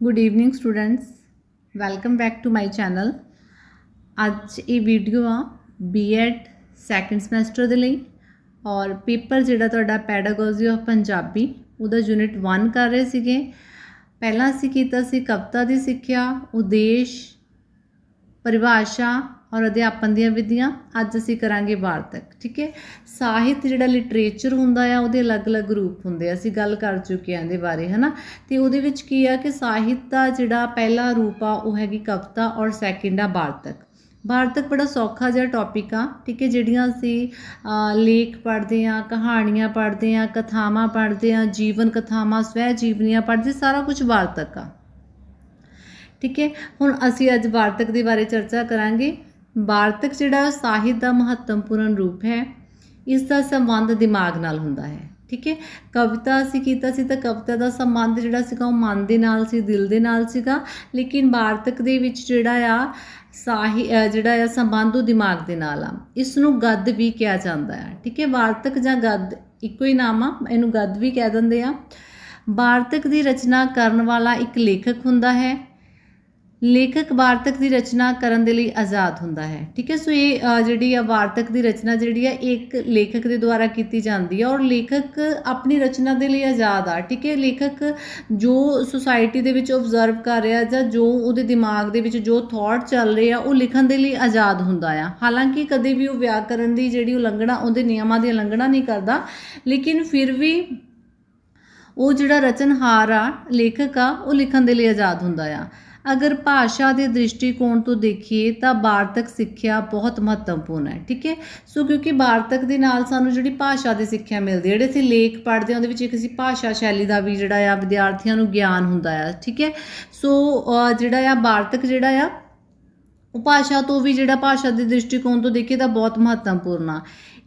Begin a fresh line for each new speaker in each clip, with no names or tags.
Good evening students welcome back to my channel ਅੱਜ ਇਹ video ਆ ਬੀਐਡ ਸੈਕੰਡ ਸਮੈਸਟਰ ਦੇ ਲਈ ਔਰ ਪੇਪਰ ਜਿਹੜਾ ਤੁਹਾਡਾ ਪੈਡਾਗੋਜੀ ਆਫ ਪੰਜਾਬੀ ਉਹਦਾ ਯੂਨਿਟ 1 ਕਰ ਰਹੇ ਸੀਗੇ ਪਹਿਲਾਂ ਅਸੀਂ ਕੀਤਾ ਸੀ ਕਵਿਤਾ ਦੀ ਸਿੱਖਿਆ ਉਦੇਸ਼ ਪਰਿਭਾਸ਼ਾ ਔਰ ਅਧਿਆਪਨ ਦੀਆਂ ਵਿਧੀਆਂ ਅੱਜ ਅਸੀਂ ਕਰਾਂਗੇ ਵਾਰਤਕ ਠੀਕ ਹੈ? ਸਾਹਿਤ ਜਿਹੜਾ ਲਿਟਰੇਚਰ ਹੁੰਦਾ ਆ, ਉਹਦੇ ਅਲੱਗ-ਅਲੱਗ ਰੂਪ ਹੁੰਦੇ ਆ। ਅਸੀਂ ਗੱਲ ਕਰ ਚੁੱਕੇ ਆਂ ਇਹਦੇ ਬਾਰੇ, ਹਨਾ? ਤੇ ਉਹਦੇ ਵਿੱਚ ਕੀ ਆ ਕਿ ਸਾਹਿਤ ਦਾ ਜਿਹੜਾ ਪਹਿਲਾ ਰੂਪ ਆ, ਉਹ ਹੈਗੀ ਕਵਿਤਾ ਔਰ ਸੈਕਿੰਡ ਆ ਵਾਰਤਕ ਵਾਰਤਕ ਬੜਾ ਸੌਖਾ ਜਿਹਾ ਟੌਪਿਕ ਆ, ਠੀਕ ਹੈ? ਜਿਹੜੀਆਂ ਅਸੀਂ ਲੇਖ ਪੜ੍ਹਦੇ ਆ ਕਹਾਣੀਆਂ ਪੜ੍ਹਦੇ ਆ ਕਥਾਵਾਂ ਪੜ੍ਹਦੇ ਆ ਜੀਵਨ ਕਥਾਵਾਂ ਸਵੈ ਜੀਵਨੀਆਂ ਪੜ੍ਹਦੇ, ਸਾਰਾ ਕੁਝ ਵਾਰਤਕ ਆ। ਠੀਕ ਹੈ? ਹੁਣ ਅਸੀਂ ਅੱਜ ਵਾਰਤਕ ਦੇ ਬਾਰੇ ਚਰਚਾ ਕਰਾਂਗੇ। ਵਾਰਤਕ ਜਿਹੜਾ ਸਾਹਿਤ ਦਾ ਮਹੱਤਵਪੂਰਨ ਰੂਪ ਹੈ, ਇਸ ਦਾ ਸੰਬੰਧ ਦਿਮਾਗ ਨਾਲ ਹੁੰਦਾ ਹੈ, ਠੀਕ ਹੈ? ਕਵਿਤਾ ਅਸੀਂ ਕੀਤਾ ਸੀ ਤਾਂ ਕਵਿਤਾ ਦਾ ਸੰਬੰਧ ਜਿਹੜਾ ਸੀਗਾ ਉਹ ਮਨ ਦੇ ਨਾਲ ਸੀ, ਦਿਲ ਦੇ ਨਾਲ ਸੀਗਾ, ਲੇਕਿਨ ਵਾਰਤਕ ਦੇ ਵਿੱਚ ਜਿਹੜਾ ਆ ਸਾਹੀ ਜਿਹੜਾ ਆ ਸੰਬੰਧ ਉਹ ਦਿਮਾਗ ਦੇ ਨਾਲ ਆ। ਇਸ ਨੂੰ ਗੱਦ ਵੀ ਕਿਹਾ ਜਾਂਦਾ ਹੈ ਠੀਕ ਹੈ? ਵਾਰਤਕ ਜਾਂ ਗੱਦ ਇੱਕੋ ਹੀ ਨਾਮ ਆ, ਇਹਨੂੰ ਗੱਦ ਵੀ ਕਹਿ ਦਿੰਦੇ ਆ। ਵਾਰਤਕ ਦੀ ਰਚਨਾ ਕਰਨ ਵਾਲਾ ਇੱਕ ਲੇਖਕ ਹੁੰਦਾ ਹੈ ਲੇਖਕ ਵਾਰਤਕ ਦੀ ਰਚਨਾ ਕਰਨ ਦੇ ਲਈ ਆਜ਼ਾਦ ਹੁੰਦਾ ਹੈ। ਠੀਕ ਹੈ, ਸੋ ਇਹ ਜਿਹੜੀ ਆ ਵਾਰਤਕ ਦੀ ਰਚਨਾ ਜਿਹੜੀ ਆ ਇੱਕ ਲੇਖਕ ਦੇ ਦੁਆਰਾ ਕੀਤੀ ਜਾਂਦੀ ਹੈ ਔਰ ਲੇਖਕ ਆਪਣੀ ਰਚਨਾ ਦੇ ਲਈ ਆਜ਼ਾਦ ਆ। ਠੀਕ ਹੈ, ਲੇਖਕ ਜੋ ਸੁਸਾਇਟੀ ਦੇ ਵਿੱਚ ਆਬਜ਼ਰਵ ਕਰ ਰਿਹਾ ਜਾਂ ਜੋ ਉਹਦੇ ਦਿਮਾਗ ਦੇ ਵਿੱਚ ਜੋ ਥਾਟ ਚੱਲ ਰਹੇ ਆ, ਉਹ ਲਿਖਣ ਦੇ ਲਈ ਆਜ਼ਾਦ ਹੁੰਦਾ ਆ। ਹਾਲਾਂਕਿ ਕਦੇ ਵੀ ਉਹ ਵਿਆਕਰਨ ਦੀ ਜਿਹੜੀ ਉਲੰਘਣਾ, ਉਹਦੇ ਨਿਯਮਾਂ ਦੀ ਉਲੰਘਣਾ ਨਹੀਂ ਕਰਦਾ, ਲੇਕਿਨ ਫਿਰ ਵੀ ਉਹ ਜਿਹੜਾ ਰਚਨਹਾਰ ਆ, ਲੇਖਕ ਆ, ਉਹ ਲਿਖਣ ਦੇ ਲਈ ਆਜ਼ਾਦ ਹੁੰਦਾ ਆ। ਅਗਰ ਭਾਸ਼ਾ ਦੇ ਦ੍ਰਿਸ਼ਟੀਕੋਣ ਤੋਂ ਦੇਖੀਏ ਤਾਂ ਵਾਰਤਕ ਸਿੱਖਿਆ ਬਹੁਤ ਮਹੱਤਵਪੂਰਨ ਹੈ, ਠੀਕ ਹੈ? ਸੋ ਕਿਉਂਕਿ ਵਾਰਤਕ ਦੇ ਨਾਲ ਸਾਨੂੰ ਜਿਹੜੀ ਭਾਸ਼ਾ ਦੀ ਸਿੱਖਿਆ ਮਿਲਦੀ ਹੈ, ਜਿਹੜੇ ਅਸੀਂ ਲੇਖ ਪੜ੍ਹਦੇ ਹਾਂ, ਉਹਦੇ ਵਿੱਚ ਇੱਕ ਅਸੀਂ ਭਾਸ਼ਾ ਸ਼ੈਲੀ ਦਾ ਵੀ ਜਿਹੜਾ ਆ ਵਿਦਿਆਰਥੀਆਂ ਨੂੰ ਗਿਆਨ ਹੁੰਦਾ ਆ, ਠੀਕ ਹੈ? ਸੋ ਜਿਹੜਾ ਆ ਵਾਰਤਕ ਜਿਹੜਾ ਆ, ਉਹ ਭਾਸ਼ਾ ਤੋਂ ਵੀ ਜਿਹੜਾ ਭਾਸ਼ਾ ਦੇ ਦ੍ਰਿਸ਼ਟੀਕੋਣ ਤੋਂ ਦੇਖੀਏ ਤਾਂ ਬਹੁਤ ਮਹੱਤਵਪੂਰਨ ਆ।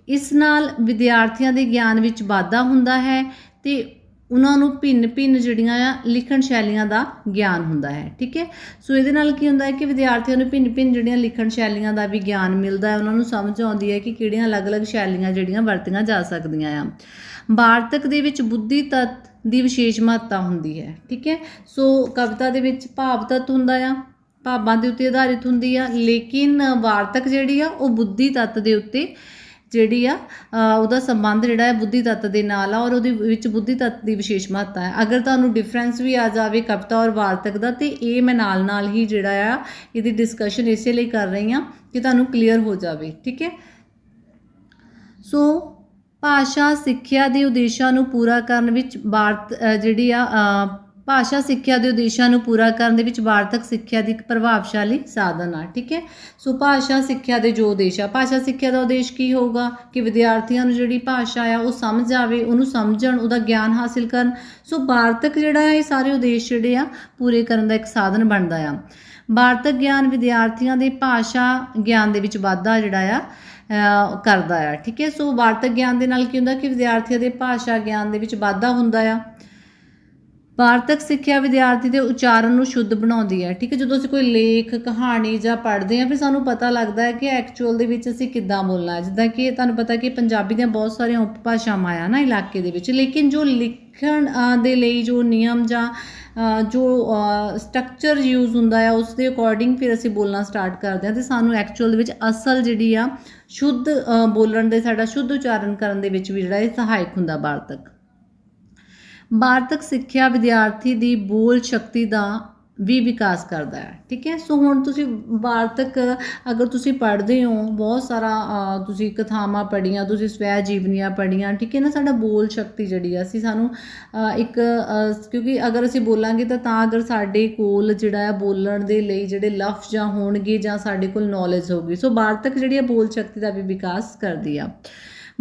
ਇਸ ਨਾਲ ਵਿਦਿਆਰਥੀਆਂ ਦੇ ਗਿਆਨ ਵਿੱਚ ਵਾਧਾ ਹੁੰਦਾ ਹੈ ਤੇ ਉਹਨਾਂ ਨੂੰ ਭਿੰਨ-ਭਿੰਨ ਜਿਹੜੀਆਂ ਆ ਲਿਖਣ ਸ਼ੈਲੀਆਂ ਦਾ ਗਿਆਨ ਹੁੰਦਾ ਹੈ, ਠੀਕ ਹੈ? ਸੋ ਇਹਦੇ ਨਾਲ ਕੀ ਹੁੰਦਾ ਹੈ ਕਿ ਵਿਦਿਆਰਥੀਆਂ ਨੂੰ ਭਿੰਨ-ਭਿੰਨ ਜਿਹੜੀਆਂ ਲਿਖਣ ਸ਼ੈਲੀਆਂ ਦਾ ਵੀ ਗਿਆਨ ਮਿਲਦਾ ਹੈ, ਉਹਨਾਂ ਨੂੰ ਸਮਝ ਆਉਂਦੀ ਹੈ ਕਿ ਕਿਹੜੀਆਂ ਅਲੱਗ-ਅਲੱਗ ਸ਼ੈਲੀਆਂ ਜਿਹੜੀਆਂ ਵਰਤੀਆਂ ਜਾ ਸਕਦੀਆਂ ਆ। ਵਾਰਤਕ ਦੇ ਵਿੱਚ ਬੁੱਧੀ ਤੱਤ ਦੀ ਵਿਸ਼ੇਸ਼ ਮਹੱਤਤਾ ਹੁੰਦੀ ਹੈ, ਠੀਕ ਹੈ? ਸੋ ਕਵਿਤਾ ਦੇ ਵਿੱਚ ਭਾਵ ਤੱਤ ਹੁੰਦਾ ਆ, ਭਾਵਾਂ ਦੇ ਉੱਤੇ ਆਧਾਰਿਤ ਹੁੰਦੀ ਆ, ਲੇਕਿਨ ਵਾਰਤਕ ਜਿਹੜੀ ਆ ਉਹ ਬੁੱਧੀ ਤੱਤ ਦੇ ਉੱਤੇ ਜਿਹੜੀ ਆ ਉਹਦਾ ਸੰਬੰਧ ਜਿਹੜਾ ਹੈ ਬੁੱਧੀ ਤੱਤ ਦੇ ਨਾਲ ਆ ਔਰ ਉਹਦੇ ਵਿੱਚ ਬੁੱਧੀ ਤੱਤ ਦੀ ਵਿਸ਼ੇਸ਼ ਮਹੱਤਤਾ ਹੈ। ਅਗਰ ਤੁਹਾਨੂੰ ਡਿਫਰੈਂਸ ਵੀ ਆ ਜਾਵੇ ਕਵਿਤਾ ਔਰ ਵਾਰਤਕ ਦਾ, ਤੇ ਇਹ ਮੈਂ ਨਾਲ ਨਾਲ ਹੀ ਜਿਹੜਾ ਆ, ਇਹਦੀ ਡਿਸਕਸ਼ਨ ਇਸੇ ਲਈ ਕਰ ਰਹੀ ਹਾਂ ਕਿ ਤੁਹਾਨੂੰ ਕਲੀਅਰ ਹੋ ਜਾਵੇ, ਠੀਕ ਹੈ? ਸੋ ਭਾਸ਼ਾ ਸਿੱਖਿਆ ਦੇ ਉਦੇਸ਼ਾਂ ਨੂੰ ਪੂਰਾ ਕਰਨ ਵਿੱਚ ਵਾਰਤ ਜਿਹੜੀ ਆ ਭਾਸ਼ਾ ਸਿੱਖਿਆ ਦੇ ਉਦੇਸ਼ਾਂ ਨੂੰ ਪੂਰਾ ਕਰਨ ਦੇ ਵਿੱਚ ਵਾਰਤਕ ਸਿੱਖਿਆ ਦੀ ਇੱਕ ਪ੍ਰਭਾਵਸ਼ਾਲੀ ਸਾਧਨ ਆ, ਠੀਕ ਹੈ? ਸੋ ਭਾਸ਼ਾ ਸਿੱਖਿਆ ਦੇ ਜੋ ਉਦੇਸ਼ ਆ, ਭਾਸ਼ਾ ਸਿੱਖਿਆ ਦਾ ਉਦੇਸ਼ ਕੀ ਹੋਊਗਾ? ਕਿ ਵਿਦਿਆਰਥੀਆਂ ਨੂੰ ਜਿਹੜੀ ਭਾਸ਼ਾ ਆ, ਉਹ ਸਮਝ ਆਵੇ, ਉਹਨੂੰ ਸਮਝਣ, ਉਹਦਾ ਗਿਆਨ ਹਾਸਿਲ ਕਰਨ। ਸੋ ਵਾਰਤਕ ਜਿਹੜਾ ਹੈ ਇਹ ਸਾਰੇ ਉਦੇਸ਼ ਜਿਹੜੇ ਆ, ਪੂਰੇ ਕਰਨ ਦਾ ਇੱਕ ਸਾਧਨ ਬਣਦਾ ਆ। ਵਾਰਤਕ ਗਿਆਨ ਵਿਦਿਆਰਥੀਆਂ ਦੇ ਭਾਸ਼ਾ ਗਿਆਨ ਦੇ ਵਿੱਚ ਵਾਧਾ ਜਿਹੜਾ ਆ ਕਰਦਾ ਆ, ਠੀਕ ਹੈ? ਸੋ ਵਾਰਤਕ ਗਿਆਨ ਦੇ ਨਾਲ ਕੀ ਹੁੰਦਾ? ਕਿ ਵਿਦਿਆਰਥੀਆਂ ਦੇ ਭਾਸ਼ਾ ਗਿਆਨ ਦੇ ਵਿੱਚ ਵਾਧਾ ਹੁੰਦਾ ਆ। ਵਾਰਤਕ ਸਿੱਖਿਆ ਵਿਦਿਆਰਥੀ ਦੇ ਉਚਾਰਨ ਨੂੰ ਸ਼ੁੱਧ ਬਣਾਉਂਦੀ ਹੈ। ਠੀਕ ਹੈ, ਜਦੋਂ ਅਸੀਂ ਕੋਈ ਲੇਖ, ਕਹਾਣੀ ਜਾਂ ਪੜ੍ਹਦੇ ਹਾਂ, ਫਿਰ ਸਾਨੂੰ ਪਤਾ ਲੱਗਦਾ ਹੈ ਕਿ ਐਕਚੁਅਲ ਦੇ ਵਿੱਚ ਅਸੀਂ ਕਿੱਦਾਂ ਬੋਲਣਾ ਹੈ। ਜਿੱਦਾਂ ਕਿ ਤੁਹਾਨੂੰ ਪਤਾ ਕਿ ਪੰਜਾਬੀ ਦੀਆਂ ਬਹੁਤ ਸਾਰੀਆਂ ਉਪਭਾਸ਼ਾਵਾਂ ਆ ਨਾ ਇਲਾਕੇ ਦੇ ਵਿੱਚ, ਲੇਕਿਨ ਜੋ ਲਿਖਣ ਦੇ ਲਈ ਜੋ ਨਿਯਮ ਜਾਂ ਜੋ ਸਟਰਕਚਰ ਯੂਜ਼ ਹੁੰਦਾ ਹੈ, ਉਸ ਦੇ ਅਕੋਰਡਿੰਗ ਫਿਰ ਅਸੀਂ ਬੋਲਣਾ ਸਟਾਰਟ ਕਰਦੇ ਹਾਂ ਤੇ ਸਾਨੂੰ ਐਕਚੁਅਲ ਦੇ ਵਿੱਚ ਅਸਲ ਜਿਹੜੀ ਆ, ਸ਼ੁੱਧ ਬੋਲਣ ਦੇ ਸਾਡਾ ਸ਼ੁੱਧ ਉਚਾਰਨ ਕਰਨ ਦੇ ਵਿੱਚ ਵੀ ਜਿਹੜਾ ਇਹ ਸਹਾਇਕ ਹੁੰਦਾ ਵਾਰਤਕ। ਬਾਰਤਕ ਸਿੱਖਿਆ ਵਿਦਿਆਰਥੀ ਦੀ ਬੋਲ ਸ਼ਕਤੀ ਦਾ ਵੀ ਵਿਕਾਸ ਕਰਦਾ ਹੈ। ਠੀਕ ਹੈ? ਸੋ ਹੁਣ ਤੁਸੀਂ ਵਾਰਤਕ ਅਗਰ ਤੁਸੀਂ ਪੜ੍ਹਦੇ ਹੋ, ਬਹੁਤ ਸਾਰਾ ਤੁਸੀਂ ਕਥਾਵਾਂ ਪੜ੍ਹੀਆਂ, ਤੁਸੀਂ ਸਵੈ ਜੀਵਨੀਆਂ ਪੜ੍ਹੀਆਂ, ਠੀਕ ਹੈ ਨਾ? ਸਾਡਾ ਬੋਲ ਸ਼ਕਤੀ ਜਿਹੜੀ ਆ, ਅਸੀਂ ਸਾਨੂੰ ਇੱਕ ਕਿਉਂਕਿ ਅਗਰ ਅਸੀਂ ਬੋਲਾਂਗੇ ਤਾਂ ਤਾਂ ਅਗਰ ਸਾਡੇ ਕੋਲ ਜਿਹੜਾ ਹੈ ਬੋਲਣ ਦੇ ਲਈ ਜਿਹੜੇ ਲਫ਼ਜ਼ ਜਾਂ ਹੋਣਗੇ ਜਾਂ ਸਾਡੇ ਕੋਲ ਨੌਲੇਜ ਹੋਊਗੀ। ਸੋ ਵਾਰਤਕ ਜਿਹੜੀ ਹੈ ਬੋਲ ਸ਼ਕਤੀ ਦਾ ਵੀ ਵਿਕਾਸ ਕਰਦੀ ਆ।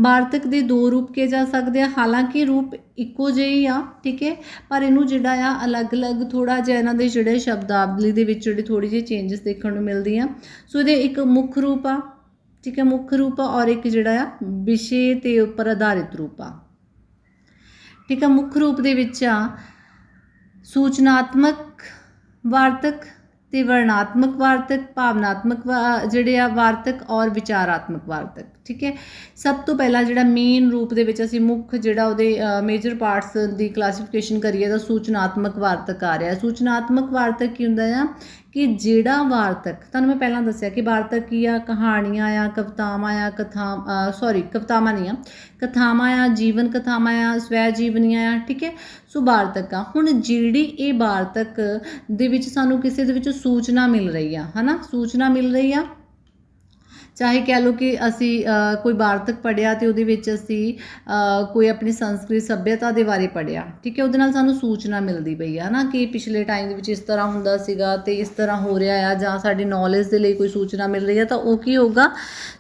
ਵਾਰਤਕ ਦੇ ਦੋ ਰੂਪ ਕਿਹਾ ਜਾ ਸਕਦੇ ਆ? ਹਾਲਾਂਕਿ ਰੂਪ ਇੱਕੋ ਜਿਹੇ ਆ, ਠੀਕ ਹੈ? ਪਰ ਇਹਨੂੰ ਜਿਹੜਾ ਆ, ਅਲੱਗ-ਅਲੱਗ ਥੋੜਾ ਜਿਹਾ ਇਹਨਾਂ ਦੇ ਜਿਹੜੇ ਸ਼ਬਦਾਵਲੀ ਦੇ ਵਿੱਚ ਜਿਹੜੇ ਥੋੜੀ ਜਿਹੀ ਚੇਂਜਸ ਦੇਖਣ ਨੂੰ ਮਿਲਦੀ ਆ ਸੋ ਇਹਦੇ ਇੱਕ ਮੁੱਖ ਰੂਪ ਆ, ਠੀਕ ਹੈ? ਮੁੱਖ ਰੂਪ ਆ ਔਰ ਇੱਕ ਜਿਹੜਾ ਆ, ਵਿਸ਼ੇ ਤੇ ਉੱਪਰ ਆਧਾਰਿਤ ਰੂਪ ਆ। ਠੀਕ ਆ ਮੁੱਖ ਰੂਪ ਦੇ ਵਿੱਚ ਆ, ਸੂਚਨਾਤਮਕ, ਵਾਰਤਕ ਤੇ ਵਰਣਾਤਮਕ ਵਾਰਤਕ, ਭਾਵਨਾਤਮਕ ਵਾ- ਜਿਹੜੇ ਆ ਵਾਰਤਕ ਔਰ ਵਿਚਾਰਾਤਮਕ ਵਾਰਤਕ, ਠੀਕ ਹੈ? ਸਭ ਤੋਂ ਪਹਿਲਾਂ ਜਿਹੜਾ ਮੇਨ ਰੂਪ ਦੇ ਵਿੱਚ ਅਸੀਂ ਮੁੱਖ ਜਿਹੜਾ ਉਹਦੇ ਮੇਜਰ ਪਾਰਟਸ ਦੀ ਕਲਾਸੀਫਿਕੇਸ਼ਨ ਕਰੀਏ ਤਾਂ ਸੂਚਨਾਤਮਕ ਵਾਰਤਕ ਆ ਰਿਹਾ। ਸੂਚਨਾਤਮਕ ਵਾਰਤਕ ਕੀ ਹੁੰਦਾ ਆ? ਕਿ ਜਿਹੜਾ ਵਾਰਤਕ, ਤੁਹਾਨੂੰ ਮੈਂ ਪਹਿਲਾਂ ਦੱਸਿਆ ਕਿ ਵਾਰਤਕ ਕੀ ਆ? ਕਹਾਣੀਆਂ ਆ, ਕਵਿਤਾਵਾਂ ਆ, ਕਥਾ ਸੌਰੀ ਕਵਿਤਾਵਾਂ ਨਹੀਂ ਆ। ਕਥਾਵਾਂ ਆ, ਜੀਵਨ ਕਥਾਵਾਂ ਆ, ਸਵੈ ਜੀਵਨੀਆਂ ਆ, ਠੀਕ ਹੈ? ਸੋ ਵਾਰਤਕ ਆ। ਹੁਣ ਜਿਹੜੀ ਇਹ ਵਾਰਤਕ ਦੇ ਵਿੱਚ ਸਾਨੂੰ ਕਿਸੇ ਦੇ ਵਿੱਚ ਸੂਚਨਾ ਮਿਲ ਰਹੀ ਆ, ਹਨਾ? ਸੂਚਨਾ ਮਿਲ ਰਹੀ ਆ। ਚਾਹੇ ਕਹਿ ਲਓ ਕਿ ਅਸੀਂ ਕੋਈ ਵਾਰਤਕ ਪੜਿਆ ਤੇ ਉਹਦੇ ਵਿੱਚ ਅਸੀਂ ਕੋਈ ਆਪਣੀ ਸੰਸਕ੍ਰਿਤ ਸੱਭਿਅਤਾ ਦੇ ਬਾਰੇ ਪੜਿਆ ਠੀਕ ਹੈ, ਉਹਦੇ ਨਾਲ ਸਾਨੂੰ ਸੂਚਨਾ ਮਿਲਦੀ ਪਈ ਆ ਨਾ ਕਿ ਪਿਛਲੇ ਟਾਈਮ ਦੇ ਵਿੱਚ ਇਸ ਤਰ੍ਹਾਂ ਹੁੰਦਾ ਸੀਗਾ ਤੇ ਇਸ ਤਰ੍ਹਾਂ ਹੋ ਰਿਹਾ ਆ, ਜਾਂ ਸਾਡੀ ਨੌਲੇਜ ਦੇ ਲਈ ਕੋਈ ਸੂਚਨਾ ਮਿਲ ਰਹੀ ਹੈ, ਤਾਂ ਉਹ ਕੀ ਹੋਊਗਾ?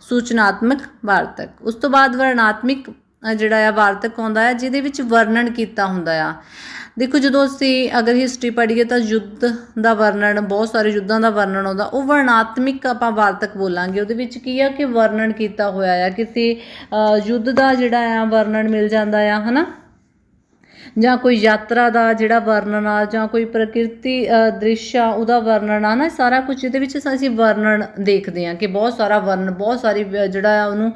ਸੂਚਨਾਤਮਕ ਵਾਰਤਕ। ਉਸ ਤੋਂ ਬਾਅਦ ਵਰਣਾਤਮਕ ਜਿਹੜਾ ਆ ਵਾਰਤਕ ਆਉਂਦਾ ਹੈ, ਜਿਹਦੇ ਵਿੱਚ ਵਰਣਨ ਕੀਤਾ ਹੁੰਦਾ ਆ। ਦੇਖੋ ਜਦੋਂ ਅਸੀਂ ਅਗਰ ਹਿਸਟਰੀ ਪੜ੍ਹੀਏ ਤਾਂ ਯੁੱਧ ਦਾ ਵਰਣਨ, ਬਹੁਤ ਸਾਰੇ ਯੁੱਧਾਂ ਦਾ ਵਰਣਨ ਆਉਂਦਾ। ਉਹ ਵਰਣਾਤਮਿਕ ਆਪਾਂ ਵਾਰਤਕ ਬੋਲਾਂਗੇ। ਉਹਦੇ ਵਿੱਚ ਕੀ ਆ ਕਿ ਵਰਣਨ ਕੀਤਾ ਹੋਇਆ ਆ। ਕਿਸੇ ਯੁੱਧ ਦਾ ਜਿਹੜਾ ਆ ਵਰਣਨ ਮਿਲ ਜਾਂਦਾ ਆ, ਹਨਾ? ਜਾਂ ਕੋਈ ਯਾਤਰਾ ਦਾ ਜਿਹੜਾ ਵਰਣਨ ਆ, ਜਾਂ ਕੋਈ ਪ੍ਰਕਿਰਤੀ ਦ੍ਰਿਸ਼ ਆ, ਉਹਦਾ ਵਰਣਨ ਆ, ਨਾ ਸਾਰਾ ਕੁਝ ਇਹਦੇ ਵਿੱਚ ਅਸੀਂ ਵਰਣਨ ਦੇਖਦੇ ਆ ਕਿ ਬਹੁਤ ਸਾਰਾ ਵਰਣਨ, ਬਹੁਤ ਸਾਰੀ ਜਿਹੜਾ ਆ ਉਹਨੂੰ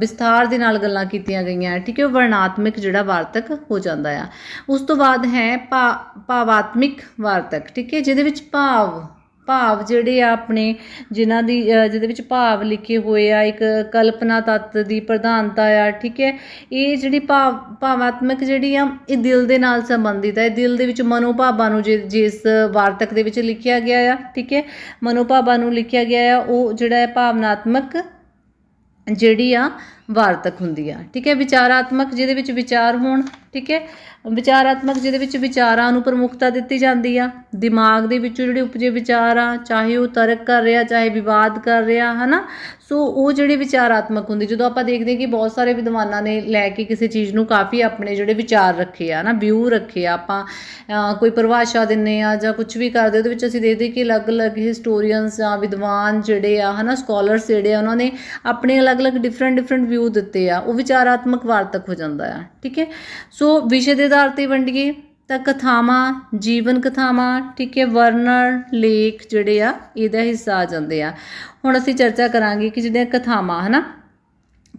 ਵਿਸਥਾਰ ਦੇ ਨਾਲ ਗੱਲਾਂ ਕੀਤੀਆਂ ਗਈਆਂ ਠੀਕ ਹੈ, ਉਹ ਵਰਣਾਤਮਿਕ ਜਿਹੜਾ ਵਾਰਤਕ ਹੋ ਜਾਂਦਾ ਆ। ਉਸ ਤੋਂ ਬਾਅਦ ਹੈ ਭਾ ਭਾਵਾਤਮਿਕ ਵਾਰਤਕ, ਠੀਕ ਹੈ, ਜਿਹਦੇ ਵਿੱਚ ਭਾਵ ਭਾਵ ਜਿਹੜੇ ਆ ਆਪਣੇ, ਜਿਨ੍ਹਾਂ ਦੀ ਜਿਹਦੇ ਵਿੱਚ ਭਾਵ ਲਿਖੇ ਹੋਏ ਆ, ਇੱਕ ਕਲਪਨਾ ਤੱਤ ਦੀ ਪ੍ਰਧਾਨਤਾ ਆ, ਠੀਕ ਹੈ? ਇਹ ਜਿਹੜੀ ਭਾਵ, ਭਾਵਾਤਮਕ ਜਿਹੜੀ ਆ, ਇਹ ਦਿਲ ਦੇ ਨਾਲ ਸੰਬੰਧਿਤ ਹੈ ਦਿਲ ਦੇ ਵਿੱਚ ਮਨੋਭਾਵਾਂ ਨੂੰ ਜਿ- ਜਿਸ ਵਾਰਤਕ ਦੇ ਵਿੱਚ ਲਿਖਿਆ ਗਿਆ ਆ, ਠੀਕ ਹੈ? ਮਨੋਭਾਵਾਂ ਨੂੰ ਲਿਖਿਆ ਗਿਆ ਆ, ਉਹ ਜਿਹੜਾ ਹੈ ਭਾਵਨਾਤਮਕ ਜਿਹੜੀ ਆ ਵਾਰਤਕ ਹੁੰਦੀ ਆ ਠੀਕ ਹੈ? ਵਿਚਾਰਾਤਮਕ ਜਿਹਦੇ ਵਿੱਚ ਵਿਚਾਰ ਹੋਣ, ਠੀਕ ਹੈ? ਵਿਚਾਰਾਤਮਕ ਜਿਹਦੇ ਵਿੱਚ ਵਿਚਾਰਾਂ ਨੂੰ ਪ੍ਰਮੁੱਖਤਾ ਦਿੱਤੀ ਜਾਂਦੀ ਆ। ਦਿਮਾਗ ਦੇ ਵਿੱਚੋਂ ਜਿਹੜੇ ਉਪਜੇ ਵਿਚਾਰ ਆ, ਚਾਹੇ ਉਹ ਤਰਕ ਕਰ ਰਿਹਾ, ਚਾਹੇ ਵਿਵਾਦ ਕਰ ਰਿਹਾ, ਹਨਾ? ਸੋ ਉਹ ਜਿਹੜੇ ਵਿਚਾਰਾਤਮਕ ਹੁੰਦੀ, ਜਦੋਂ ਆਪਾਂ ਦੇਖਦੇ ਹਾਂ ਕਿ ਬਹੁਤ ਸਾਰੇ ਵਿਦਵਾਨਾਂ ਨੇ ਲੈ ਕੇ ਕਿਸੇ ਚੀਜ਼ ਨੂੰ ਕਾਫੀ ਆਪਣੇ ਜਿਹੜੇ ਵਿਚਾਰ ਰੱਖੇ ਆ ਨਾ ਵਿਊ ਰੱਖੇ ਆ, ਆਪਾਂ ਕੋਈ ਪਰਿਭਾਸ਼ਾ ਦਿੰਨੇ ਆ ਜਾਂ ਕੁਝ ਵੀ ਕਰਦੇ ਉਹਦੇ ਵਿੱਚ ਅਸੀਂ ਦੇਖਦੇ ਕਿ ਅਲੱਗ-ਅਲੱਗ ਹਿਸਟੋਰੀਅਨਸ ਜਾਂ ਵਿਦਵਾਨ ਜਿਹੜੇ ਆ, ਹਨਾ? ਸਕਾਲਰਸ ਜਿਹੜੇ ਆ, ਉਹਨਾਂ ਨੇ ਆਪਣੇ ਅਲੱਗ-ਅਲੱਗ ਡਿਫਰੈਂਟ ਡਿਫਰੈਂਟ ਵਿਊ ਦਿੱਤੇ ਆ, ਉਹ ਵਿਚਾਰਾਤਮਕ ਵਾਰਤਕ ਹੋ ਜਾਂਦਾ ਆ, ਠੀਕ ਹੈ? ਸੋ ਵਿਸ਼ੇ ਦੇ ਆਧਾਰ ਤੇ ਵੰਡੀਏ, ਤਾਂ ਕਥਾਵਾਂ, ਜੀਵਨ ਕਥਾਵਾਂ, ਠੀਕ ਹੈ, ਵਰਣਨ, ਲੇਖ ਜਿਹੜੇ ਆ, ਇਹਦਾ ਹਿੱਸਾ ਆ ਜਾਂਦੇ ਆ। ਹੁਣ ਅਸੀਂ ਚਰਚਾ ਕਰਾਂਗੇ ਕਿ ਜਿਹੜੀਆਂ ਕਥਾਵਾਂ, ਹਨਾ?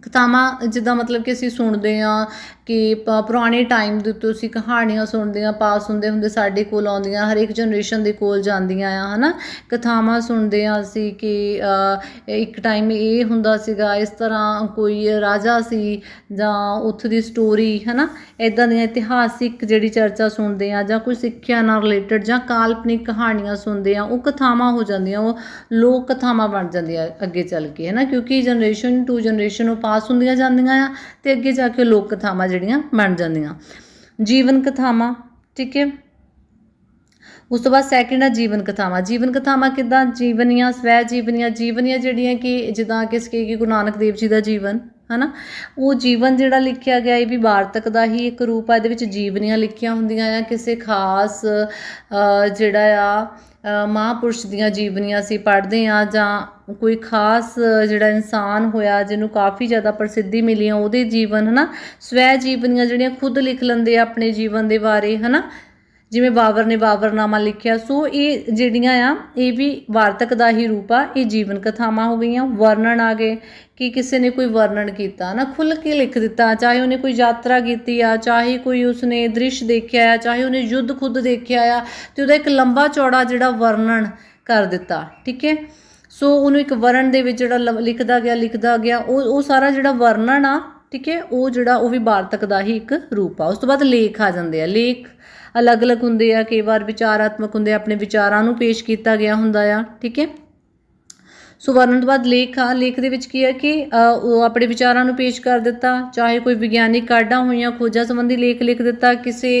ਕਥਾਵਾਂ ਜਿੱਦਾਂ ਮਤਲਬ ਕਿ ਅਸੀਂ ਸੁਣਦੇ ਆ ਕਿ ਪ- ਪੁਰਾਣੇ ਟਾਈਮ ਦੇ ਉੱਤੇ ਅਸੀਂ ਕਹਾਣੀਆਂ ਸੁਣਦੇ ਆ ਪਾਸ ਹੁੰਦੇ ਹੁੰਦੇ ਸਾਡੇ ਕੋਲ ਆਉਂਦੀਆਂ, ਹਰੇਕ ਜਨਰੇਸ਼ਨ ਦੇ ਕੋਲ ਜਾਂਦੀਆਂ ਆ, ਹਨਾ? ਕਥਾਵਾਂ ਸੁਣਦੇ ਆ ਅਸੀਂ ਕਿ ਇੱਕ ਟਾਈਮ ਇਹ ਹੁੰਦਾ ਸੀਗਾ, ਇਸ ਤਰ੍ਹਾਂ ਕੋਈ ਰਾਜਾ ਸੀ ਜਾਂ ਉੱਥੋਂ ਦੀ ਸਟੋਰੀ ਹਨਾ? ਇਦਾਂ ਦੀਆਂ ਇਤਿਹਾਸਿਕ ਜਿਹੜੀ ਚਰਚਾ ਸੁਣਦੇ ਆ ਜਾਂ ਕੋਈ ਸਿੱਖਿਆ ਨਾਲ ਰਿਲੇਟਡ ਜਾਂ ਕਾਲਪਨਿਕ ਕਹਾਣੀਆਂ ਸੁਣਦੇ ਆ ਉਹ ਕਥਾਵਾਂ ਹੋ ਜਾਂਦੀਆਂ, ਉਹ ਲੋਕ ਕਥਾਵਾਂ ਬਣ ਜਾਂਦੀਆਂ ਅੱਗੇ ਚੱਲ ਕੇ, ਹਨਾ? ਕਿਉਂਕਿ ਜਨਰੇਸ਼ਨ ਟੂ ਜਨਰੇਸ਼ਨ ਉਹ ਪਾਸ ਹੁੰਦੀਆਂ ਜਾਂਦੀਆਂ ਆ ਤੇ ਅੱਗੇ ਜਾ ਕੇ ਲੋਕ ਕਥਾਵਾਂ ਜਿਹੜੀਆਂ ਬਣ ਜਾਂਦੀਆਂ। ਜੀਵਨ ਕਥਾਵਾਂ, ਠੀਕ ਹੈ? ਉਸ ਤੋਂ ਬਾਅਦ ਸੈਕਿੰਡ ਆ ਜੀਵਨ ਕਥਾਵਾਂ। ਜੀਵਨ ਕਥਾਵਾਂ ਕਿੱਦਾਂ? ਜੀਵਨੀਆਂ, ਸਵੈ ਜੀਵਨੀਆਂ ਜੀਵਨੀਆਂ ਜਿਹੜੀਆਂ ਕਿ ਜਿੱਦਾਂ ਕਿ ਅਸੀਂ ਕਿ ਗੁਰੂ ਨਾਨਕ ਦੇਵ ਜੀ ਦਾ ਜੀਵਨ। ਹੈ ਨਾ ਉਹ ਜੀਵਨ ਜਿਹੜਾ ਲਿਖਿਆ ਗਿਆ, ਇਹ ਵੀ ਵਾਰਤਕ ਦਾ ਹੀ ਇੱਕ ਰੂਪ ਆ। ਇਹਦੇ ਵਿੱਚ ਜੀਵਨੀਆਂ ਲਿਖੀਆਂ ਹੁੰਦੀਆਂ ਆ। ਕਿਸੇ ਖਾਸ ਜਿਹੜਾ ਆ ਮਹਾਂਪੁਰਸ਼ ਦੀਆਂ ਜੀਵਨੀਆਂ ਅਸੀਂ ਪੜ੍ਹਦੇ ਆ ਜਾਂ ਕੋਈ ਖਾਸ ਜਿਹੜਾ ਇਨਸਾਨ ਹੋਇਆ ਜਿਹਨੂੰ ਕਾਫੀ ਜ਼ਿਆਦਾ ਪ੍ਰਸਿੱਧੀ ਮਿਲੀ ਆ, ਉਹਦੇ ਜੀਵਨ, ਹਨਾ? ਸਵੈ ਜੀਵਨੀਆਂ ਜਿਹੜੀਆਂ ਖੁਦ ਲਿਖ ਲੈਂਦੇ ਆ ਆਪਣੇ ਜੀਵਨ ਦੇ ਬਾਰੇ, ਹਨਾ? ਜਿਵੇਂ ਬਾਬਰ ਨੇ ਬਾਬਰਨਾਮਾ ਲਿਖਿਆ, ਸੋ ਇਹ ਜਿਹੜੀਆਂ ਆ, ਇਹ ਵੀ ਵਾਰਤਕ ਦਾ ਹੀ ਰੂਪ ਆ, ਇਹ ਜੀਵਨ ਕਥਾਵਾਂ ਹੋ ਗਈਆਂ, ਵਰਣਨ ਆ ਗਏ, ਕਿ ਕਿਸੇ ਨੇ ਕੋਈ ਵਰਣਨ ਕੀਤਾ ਨਾ ਖੁੱਲ ਕੇ ਲਿਖ ਦਿੱਤਾ, ਚਾਹੇ ਉਹਨੇ ਕੋਈ ਯਾਤਰਾ ਕੀਤੀ ਆ, ਚਾਹੇ ਕੋਈ ਉਸਨੇ ਦ੍ਰਿਸ਼ ਦੇਖਿਆ ਆ, ਚਾਹੇ ਉਹਨੇ ਯੁੱਧ ਖੁਦ ਦੇਖਿਆ ਆ, ਤੇ ਉਹਦਾ ਇੱਕ ਲੰਬਾ ਚੌੜਾ ਜਿਹੜਾ ਵਰਣਨ ਕਰ ਦਿੱਤਾ, ਠੀਕ ਹੈ? ਸੋ ਉਹਨੂੰ ਇੱਕ ਵਰਣ ਦੇ ਵਿੱਚ ਜਿਹੜਾ ਲ- ਲਿਖਦਾ ਗਿਆ ਲਿਖਦਾ ਗਿਆ, ਉਹ ਉਹ ਸਾਰਾ ਜਿਹੜਾ ਵਰਣਨ ਆ, ਠੀਕ ਹੈ, ਉਹ ਜਿਹੜਾ ਉਹ ਵੀ ਵਾਰਤਕ ਦਾ ਹੀ ਇੱਕ ਰੂਪ ਆ, ਉਸ ਤੋਂ ਬਾਅਦ ਲੇਖ ਆ ਜਾਂਦੇ ਆ, ਲੇਖ ਅਲੱਗ-ਅਲੱਗ ਹੁੰਦੇ ਆ, ਕਈ ਵਾਰ ਵਿਚਾਰਾਤਮਕ ਹੁੰਦੇ ਆ, ਆਪਣੇ ਵਿਚਾਰਾਂ ਨੂੰ ਪੇਸ਼ ਕੀਤਾ ਗਿਆ ਹੁੰਦਾ ਆ, ਠੀਕ ਹੈ? ਸੋ ਵਰਣਨ ਤੋਂ ਬਾਅਦ ਲੇਖ ਆ ਲੇਖ ਦੇ ਵਿੱਚ ਕੀ ਹੈ ਕਿ ਉਹ ਆਪਣੇ ਵਿਚਾਰਾਂ ਨੂੰ ਪੇਸ਼ ਕਰ ਦਿੱਤਾ, ਚਾਹੇ ਕੋਈ ਵਿਗਿਆਨਿਕ ਕਾਢਾਂ ਹੋਈਆਂ, ਖੋਜਾਂ ਸੰਬੰਧੀ ਲੇਖ ਲਿਖ ਦਿੱਤਾ, ਕਿਸੇ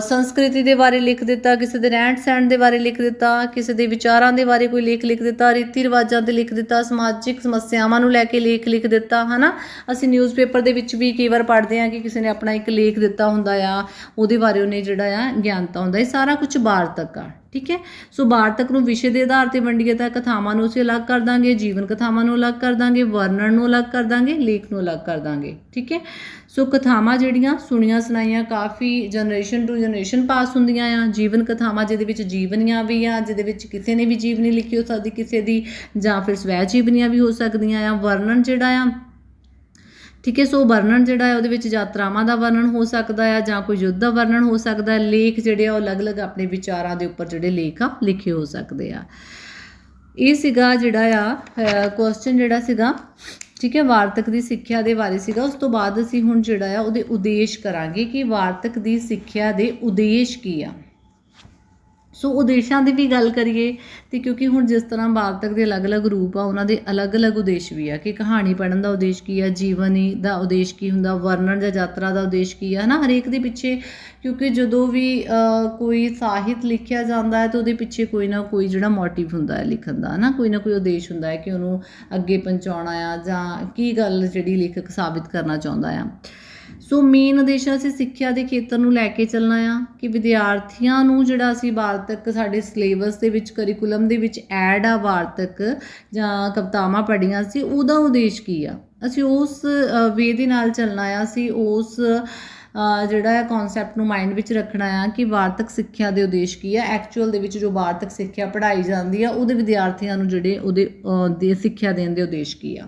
ਸੰਸਕ੍ਰਿਤੀ ਦੇ ਬਾਰੇ ਲਿਖ ਦਿੱਤਾ, ਕਿਸੇ ਦੇ ਰਹਿਣ ਸਹਿਣ ਦੇ ਬਾਰੇ ਲਿਖ ਦਿੱਤਾ, ਕਿਸੇ ਦੇ ਵਿਚਾਰਾਂ ਦੇ ਬਾਰੇ ਕੋਈ ਲੇਖ ਲਿਖ ਦਿੱਤਾ, ਰੀਤੀ ਰਿਵਾਜਾਂ ਤੇ ਲਿਖ ਦਿੱਤਾ, ਸਮਾਜਿਕ ਸਮੱਸਿਆਵਾਂ ਨੂੰ ਲੈ ਕੇ ਲੇਖ ਲਿਖ ਦਿੱਤਾ, ਹਨਾ? ਅਸੀਂ ਨਿਊਜ਼ਪੇਪਰ ਦੇ ਵਿੱਚ ਵੀ ਕਈ ਵਾਰ ਪੜ੍ਹਦੇ ਹਾਂ ਕਿ ਕਿਸੇ ਨੇ ਆਪਣਾ ਇੱਕ ਲੇਖ ਦਿੱਤਾ ਹੁੰਦਾ ਆ, ਉਹਦੇ ਬਾਰੇ ਉਹਨੇ ਜਿਹੜਾ ਆ, ਗਿਆਨਤਾ ਹੁੰਦਾ, ਇਹ ਸਾਰਾ ਕੁਝ ਤੱਕ ਆ। ਠੀਕ ਹੈ? ਸੋ ਵਾਰਤਕ ਨੂੰ ਵਿਸ਼ੇ ਦੇ ਆਧਾਰ ਤੇ ਵੰਡੀਏ ਤਾਂ ਕਥਾਵਾਂ ਨੂੰ ਅਸੀਂ ਅਲੱਗ ਕਰ ਦਾਂਗੇ, ਜੀਵਨ ਕਥਾਵਾਂ ਨੂੰ ਅਲੱਗ ਕਰ ਦਾਂਗੇ, ਵਰਣਨ ਨੂੰ ਅਲੱਗ ਕਰ ਦਾਂਗੇ, ਲੇਖ ਨੂੰ ਅਲੱਗ ਕਰ ਦਾਂਗੇ, ਠੀਕ ਹੈ? ਸੋ ਕਥਾਵਾਂ ਜਿਹੜੀਆਂ ਸੁਣੀਆਂ ਸੁਣਾਈਆਂ ਕਾਫੀ ਜਨਰੇਸ਼ਨ ਟੂ ਜਨਰੇਸ਼ਨ ਪਾਸ ਹੁੰਦੀਆਂ ਆ। ਜੀਵਨ ਕਥਾਵਾਂ ਜਿਹਦੇ ਵਿੱਚ ਜੀਵਨੀਆਂ ਵੀ ਆ, ਜਿਹਦੇ ਵਿੱਚ ਕਿਸੇ ਨੇ ਵੀ ਜੀਵਨੀ ਲਿਖੀ ਹੋ ਸਕਦੀ, ਕਿਸੇ ਦੀ ਜਾਂ ਫਿਰ ਸਵੈ ਜੀਵਨੀਆਂ ਵੀ ਹੋ ਸਕਦੀਆਂ ਆ। ਵਰਣਨ ਜਿਹੜਾ ਆ ਠੀਕ ਹੈ, ਸੋ ਵਰਣਨ ਜਿਹੜਾ ਹੈ, ਉਹਦੇ ਵਿੱਚ ਯਾਤਰਾਵਾਂ ਦਾ ਵਰਣਨ ਹੋ ਸਕਦਾ ਹੈ ਜਾਂ ਕੋਈ ਯੁੱਧ ਦਾ ਵਰਣਨ ਹੋ ਸਕਦਾ ਹੈ, ਲੇਖ ਜਿਹੜੇ ਆ, ਉਹ ਅਲੱਗ-ਅਲੱਗ ਆਪਣੇ ਵਿਚਾਰਾਂ ਦੇ ਉੱਪਰ ਜਿਹੜੇ ਲੇਖ ਆ, ਲਿਖੇ ਹੋ ਸਕਦੇ ਆ। ਇਹ ਸੀਗਾ ਜਿਹੜਾ ਆ ਕੁਐਸਚਨ ਜਿਹੜਾ ਸੀਗਾ, ਠੀਕ ਹੈ, ਵਾਰਤਕ ਦੀ ਸਿੱਖਿਆ ਦੇ ਬਾਰੇ ਸੀਗਾ। ਉਸ ਤੋਂ ਬਾਅਦ ਅਸੀਂ ਹੁਣ ਜਿਹੜਾ ਆ, ਉਹਦੇ ਉਦੇਸ਼ ਕਰਾਂਗੇ ਕਿ ਵਾਰਤਕ ਦੀ ਸਿੱਖਿਆ ਦੇ ਉਦੇਸ਼ ਕੀ ਆ। ਸੋ ਉਦੇਸ਼ਾਂ ਦੀ ਵੀ ਗੱਲ ਕਰੀਏ ਤੇ ਕਿਉਂਕਿ ਹੁਣ ਜਿਸ ਤਰ੍ਹਾਂ ਵਾਰਤਕ ਦੇ ਅਲੱਗ-ਅਲੱਗ ਰੂਪ ਆ, ਉਹਨਾਂ ਦੇ ਅਲੱਗ-ਅਲੱਗ ਉਦੇਸ਼ ਵੀ ਆ ਕਿ ਕਹਾਣੀ ਪੜ੍ਹਨ ਦਾ ਉਦੇਸ਼ ਕੀ ਆ, ਜੀਵਨੀ ਦਾ ਉਦੇਸ਼ ਕੀ ਹੁੰਦਾ, ਵਰਣਨ ਜਾਂ ਯਾਤਰਾ ਦਾ ਉਦੇਸ਼ ਕੀ ਆ, ਹਨਾ? ਹਰੇਕ ਦੇ ਪਿੱਛੇ ਕਿਉਂਕਿ ਜਦੋਂ ਵੀ ਕੋਈ ਸਾਹਿਤ ਲਿਖਿਆ ਜਾਂਦਾ ਹੈ ਤਾਂ ਉਹਦੇ ਪਿੱਛੇ ਕੋਈ ਨਾ ਕੋਈ ਜਿਹੜਾ ਮੋਟਿਵ ਹੁੰਦਾ ਹੈ ਲਿਖਣ ਦਾ, ਹਨਾ? ਕੋਈ ਨਾ ਕੋਈ ਉਦੇਸ਼ ਹੁੰਦਾ ਹੈ ਕਿ ਉਹਨੂੰ ਅੱਗੇ ਪਹੁੰਚਾਉਣਾ ਆ ਜਾਂ ਕੀ ਗੱਲ ਜਿਹੜੀ ਲੇਖਕ ਸਾਬਿਤ ਕਰਨਾ ਚਾਹੁੰਦਾ ਆ। ਸੋ ਮੇਨ ਉਦੇਸ਼ ਅਸੀਂ ਸਿੱਖਿਆ ਦੇ ਖੇਤਰ ਨੂੰ ਲੈ ਕੇ ਚੱਲਣਾ ਆ ਕਿ ਵਿਦਿਆਰਥੀਆਂ ਨੂੰ ਜਿਹੜਾ ਅਸੀਂ ਵਾਰਤਕ ਸਾਡੇ ਸਿਲੇਬਸ ਦੇ ਵਿੱਚ ਕਰਿਕੂਲਮ ਦੇ ਵਿੱਚ ਐਡ ਆ ਵਾਰਤਕ ਜਾਂ ਕਵਿਤਾਵਾਂ ਪੜ੍ਹੀਆਂ ਸੀ, ਉਹਦਾ ਉਦੇਸ਼ ਕੀ ਆ? ਅਸੀਂ ਉਸ ਵੇ ਦੇ ਨਾਲ ਚੱਲਣਾ ਆ, ਅਸੀਂ ਉਸ ਜਿਹੜਾ ਹੈ ਕਨਸੈਪਟ ਨੂੰ ਮਾਈਂਡ ਵਿੱਚ ਰੱਖਣਾ ਆ ਕਿ ਵਾਰਤਕ ਸਿੱਖਿਆ ਦੇ ਉਦੇਸ਼ ਕੀ ਆ? ਐਕਚੁਅਲ ਦੇ ਵਿੱਚ ਜੋ ਵਾਰਤਕ ਸਿੱਖਿਆ ਪੜ੍ਹਾਈ ਜਾਂਦੀ ਆ, ਉਹਦੇ ਵਿਦਿਆਰਥੀਆਂ ਨੂੰ ਜਿਹੜੇ ਉਹਦੇ ਦੇ ਸਿੱਖਿਆ ਦੇਣ ਦੇ ਉਦੇਸ਼ ਕੀ ਆ?